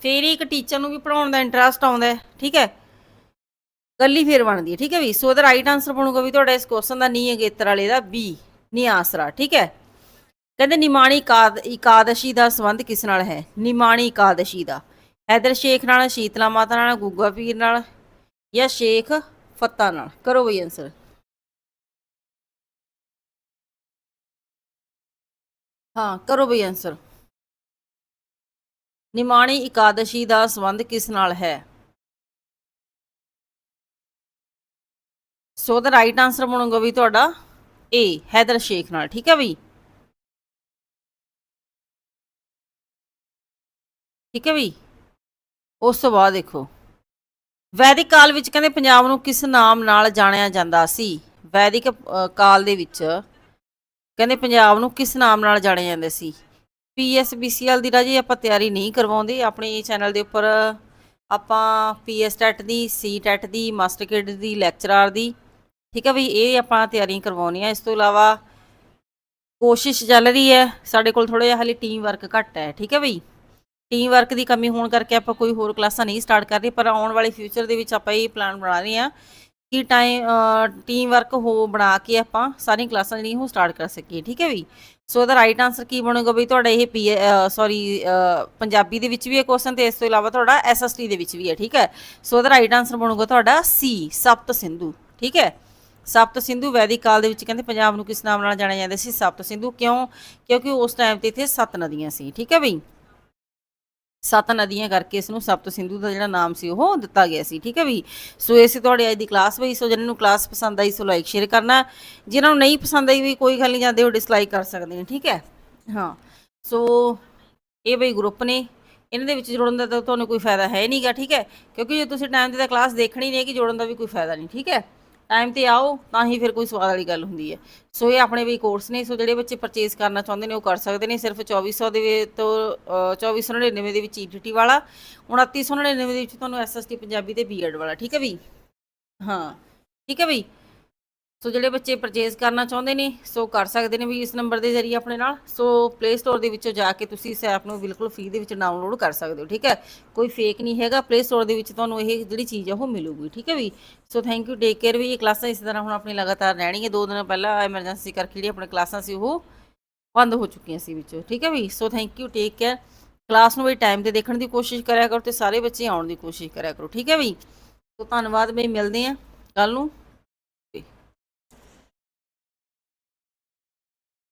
ਫਿਰ ਹੀ ਇੱਕ ਟੀਚਰ ਨੂੰ ਵੀ ਪੜਾਉਣ ਦਾ ਇੰਟਰਸਟ ਆਉਂਦਾ ਹੈ, ਠੀਕ ਹੈ? ਗੱਲ ਹੀ ਫਿਰ ਬਣਦੀ ਹੈ, ਠੀਕ ਹੈ ਵੀ? ਸੋ ਦਾ ਰਾਈਟ ਆਨਸਰ ਬਣੂਗਾ ਵੀ ਤੁਹਾਡਾ ਇਸ ਕੁਐਸਚਨ ਦਾ ਨੀ ਅਗੇਤਰ ਵਾਲੇ ਦਾ ਬੀ ਨੀ ਆਸਰਾ, ਠੀਕ ਹੈ? ਕਹਿੰਦੇ ਨਿਮਾਣੀ ਇਕਾਦ ਇਕਾਦਸ਼ੀ ਦਾ ਸੰਬੰਧ ਕਿਸ ਨਾਲ ਹੈ? ਨਿਮਾਣੀ ਇਕਾਦਸ਼ੀ ਦਾ। ਹੈਦਰ ਸ਼ੇਖ ਨਾਲ, ਸ਼ੀਤਲਾ ਮਾਤਾ ਨਾਲ, ਗੁੱਗਾ ਪੀਰ ਨਾਲ ਜਾਂ ਸ਼ੇਖ ਫੱਤਾ ਨਾਲ? ਕਰੋ ਬਈ ਆਨਸਰ ਹਾਂ, ਕਰੋ ਬਈ ਆਨਸਰ ਨਿਮਾਣੀ ਇਕਾਦਸ਼ੀ ਦਾ ਸੰਬੰਧ ਕਿਸ ਨਾਲ ਹੈ? ਸੋ ਦਾ ਰਾਈਟ ਆਨਸਰ ਬਣੂਗਾ ਵੀ ਤੁਹਾਡਾ ਏ ਹੈਦਰ ਸ਼ੇਖ ਨਾਲ। ਠੀਕ ਹੈ ਬਈ? ਠੀਕ ਹੈ ਬਈ ਉਸ ਤੋਂ ਬਾਅਦ ਦੇਖੋ। ਵੈਦਿਕ ਕਾਲ ਵਿੱਚ ਕਹਿੰਦੇ ਪੰਜਾਬ ਨੂੰ ਕਿਸ ਨਾਮ ਨਾਲ ਜਾਣਿਆ ਜਾਂਦਾ ਸੀ? ਵੈਦਿਕ ਕਾਲ ਦੇ ਵਿੱਚ ਕਹਿੰਦੇ ਪੰਜਾਬ ਨੂੰ ਕਿਸ ਨਾਮ ਨਾਲ ਜਾਣਿਆ ਜਾਂਦਾ ਸੀ? ਪੀਐਸਬੀਸੀਐਲ ਦੀ ਰਾਜੀ ਆਪਾਂ ਤਿਆਰੀ ਨਹੀਂ ਕਰਵਾਉਂਦੇ। ਆਪਣੇ ਚੈਨਲ ਦੇ ਉੱਪਰ ਆਪਾਂ ਪੀਐਸ ਟੈਟ ਦੀ, ਸੀ ਟੈਟ ਦੀ ਮਾਸਟਰ ਕਿਡ ਦੀ, ਲੈਕਚਰਰ ਦੀ, ਠੀਕ ਹੈ ਬਈ ਇਹ ਆਪਾਂ ਤਿਆਰੀਆਂ ਕਰਵਾਉਣੀਆਂ ਇਸ ਤੋਂ ਇਲਾਵਾ ਕੋਸ਼ਿਸ਼ ਚੱਲ ਰਹੀ ਹੈ। ਸਾਡੇ ਕੋਲ ਥੋੜਾ ਜਿਹਾ ਹਾਲੇ ਟੀਮ ਵਰਕ ਘੱਟ ਹੈ, ਠੀਕ ਹੈ ਬਈ ਟੀਮ ਵਰਕ ਦੀ ਕਮੀ ਹੋਣ ਕਰਕੇ ਆਪਾਂ ਕੋਈ ਹੋਰ ਕਲਾਸਾਂ ਨਹੀਂ ਸਟਾਰਟ ਕਰ ਰਹੇ, ਪਰ ਆਉਣ ਵਾਲੇ ਫਿਊਚਰ ਦੇ ਵਿੱਚ ਆਪਾਂ ਇਹ ਪਲਾਨ ਬਣਾ ਰਹੇ ਹਾਂ ਕਿ ਟਾਈਮ ਟੀਮ ਵਰਕ ਹੋ ਬਣਾ ਕੇ ਆਪਾਂ ਸਾਰੀਆਂ ਕਲਾਸਾਂ ਜਿਹੜੀਆਂ ਉਹ ਸਟਾਰਟ ਕਰ ਸਕੀਏ, ਠੀਕ ਹੈ ਵੀ? ਸੋ ਇਹਦਾ ਰਾਈਟ ਆਨਸਰ ਕੀ ਬਣੂਗਾ ਬਈ? ਤੁਹਾਡਾ ਇਹ ਪੀ ਸੌਰੀ ਪੰਜਾਬੀ ਦੇ ਵਿੱਚ ਵੀ ਹੈ ਕੁਐਸਚਨ ਤੇ ਇਸ ਤੋਂ ਇਲਾਵਾ ਤੁਹਾਡਾ ਐਸਐਸਟੀ ਦੇ ਵਿੱਚ ਵੀ ਹੈ, ਠੀਕ ਹੈ? ਸੋ ਇਹਦਾ ਰਾਈਟ ਆਨਸਰ ਬਣੂਗਾ ਤੁਹਾਡਾ ਸੀ ਸਪਤ ਸਿੰਧੂ ਠੀਕ ਹੈ? ਸਪਤ ਸਿੰਧੂ ਵੈਦਿਕ ਕਾਲ ਦੇ ਵਿੱਚ ਕਹਿੰਦੇ ਪੰਜਾਬ ਨੂੰ ਕਿਸ ਨਾਮ ਨਾਲ ਜਾਣਿਆ ਜਾਂਦਾ ਸੀ? ਸਪਤ ਸਿੰਧੂ ਕਿਉਂ? ਕਿਉਂਕਿ ਉਸ ਟਾਈਮ ਤੇ ਇੱਥੇ ਸੱਤ ਨਦੀਆਂ ਸੀ, ਠੀਕ ਹੈ ਬਈ ਸੱਤ ਨਦੀਆਂ ਕਰਕੇ ਇਸ ਨੂੰ ਸਪਤ ਸਿੰਧੂ ਦਾ ਜਿਹੜਾ ਨਾਮ ਸੀ ਉਹ ਦਿੱਤਾ ਗਿਆ ਸੀ, ਠੀਕ ਹੈ ਵੀ? ਸੋ ਇਹ ਤੁਹਾਡੇ ਅੱਜ ਦੀ ਕਲਾਸ ਬਈ ਸੋ ਜਿਹਨਾਂ ਨੂੰ ਕਲਾਸ ਪਸੰਦ ਆਈ, ਸੋ ਲਾਈਕ ਸ਼ੇਅਰ ਕਰਨਾ। ਜਿਹਨਾਂ ਨੂੰ ਨਹੀਂ ਪਸੰਦ ਆਈ ਵੀ ਕੋਈ ਗੱਲ ਨਹੀਂ, ਜਾਂਦੇ ਉਹ ਡਿਸਲਾਈਕ ਕਰ ਸਕਦੇ ਨੇ, ਠੀਕ ਹੈ? ਹਾਂ, ਸੋ ਇਹ ਬਈ ਗਰੁੱਪ ਨੇ। ਇਹਨਾਂ ਦੇ ਵਿੱਚ ਜੁੜਨ ਦਾ ਤਾਂ ਤੁਹਾਨੂੰ ਕੋਈ ਫਾਇਦਾ ਹੈ ਨਹੀਂਗਾ ਠੀਕ ਹੈ? ਕਿਉਂਕਿ ਜੇ ਤੁਸੀਂ ਟਾਈਮ ਤੇ ਤਾਂ ਕਲਾਸ ਦੇਖਣੀ ਨਹੀਂ ਹੈ ਕਿ ਜੁੜਨ ਦਾ ਵੀ ਕੋਈ ਫਾਇਦਾ ਨਹੀਂ ਠੀਕ ਹੈ? ਟਾਈਮ ਤੇ ਆਓ ਤਾਂ ਹੀ ਫਿਰ ਕੋਈ ਸਵਾਦ ਵਾਲੀ ਗੱਲ ਹੁੰਦੀ ਹੈ। ਸੋ ਇਹ ਆਪਣੇ ਵੀ ਕੋਰਸ ਨੇ ਸੋ ਜਿਹੜੇ ਬੱਚੇ ਪਰਚੇਸ ਕਰਨਾ ਚਾਹੁੰਦੇ ਨੇ ਉਹ ਕਰ ਸਕਦੇ ਨੇ। ਸਿਰਫ 2400 ਦੇ ਵਿੱਚ ਤੋਂ ਅ, 2499 ਦੇ ਵਿੱਚ ਈਟੀਟੀ ਵਾਲਾ 2999 ਦੇ ਵਿੱਚ ਤੁਹਾਨੂੰ ਐਸਐਸਟੀ ਪੰਜਾਬੀ ਤੇ ਬੀਐਡ ਵਾਲਾ ਠੀਕ ਹੈ ਵੀ? ਹਾਂ ਠੀਕ ਹੈ ਬਈ ਸੋ ਜਿਹੜੇ ਬੱਚੇ ਪਰਚੇਸ ਕਰਨਾ ਚਾਹੁੰਦੇ ਨੇ, ਸੋ ਕਰ ਸਕਦੇ ਨੇ ਵੀ ਇਸ ਨੰਬਰ ਦੇ ਜ਼ਰੀਏ ਆਪਣੇ ਨਾਲ। ਸੋ ਪਲੇ ਸਟੋਰ ਦੇ ਵਿੱਚੋਂ ਜਾ ਕੇ ਤੁਸੀਂ ਇਸ ਐਪ ਨੂੰ ਬਿਲਕੁਲ ਫ੍ਰੀ ਦੇ ਵਿੱਚ ਡਾਊਨਲੋਡ ਕਰ ਸਕਦੇ ਹੋ, ਠੀਕ ਹੈ? ਕੋਈ ਫੇਕ ਨਹੀਂ ਹੈਗਾ ਪਲੇ ਸਟੋਰ ਦੇ ਵਿੱਚ ਤੁਹਾਨੂੰ ਇਹ ਜਿਹੜੀ ਚੀਜ਼ ਆ, ਉਹ ਮਿਲੂਗੀ, ਠੀਕ ਹੈ ਵੀ? So thank you take care ਵੀ ਇਹ ਕਲਾਸਾਂ ਇਸ ਤਰ੍ਹਾਂ ਹੁਣ ਆਪਣੀ ਲਗਾਤਾਰ ਰਹਿਣਗੀਆਂ ਦੋ ਦਿਨ ਪਹਿਲਾਂ ਐਮਰਜੈਂਸੀ ਕਰਕੇ ਜਿਹੜੀ ਆਪਣੇ ਕਲਾਸਾਂ ਸੀ, ਉਹ ਬੰਦ ਹੋ ਚੁੱਕੀਆਂ ਸੀ ਵਿੱਚੋਂ, ਠੀਕ ਹੈ ਵੀ? So thank you take care class ਨੂੰ ਵੀ ਟਾਈਮ ਤੇ ਦੇਖਣ ਦੀ ਕੋਸ਼ਿਸ਼ ਕਰਿਆ ਕਰੋ ਤੇ ਸਾਰੇ ਬੱਚੇ ਆਉਣ ਦੀ ਕੋਸ਼ਿਸ਼ ਕਰਿਆ ਕਰੋ, ਠੀਕ ਹੈ ਵੀ? ਸੋ ਧੰਨਵਾਦ, ਬਈ ਮਿਲਦੇ ਆਂ ਕੱਲ ਨੂੰ।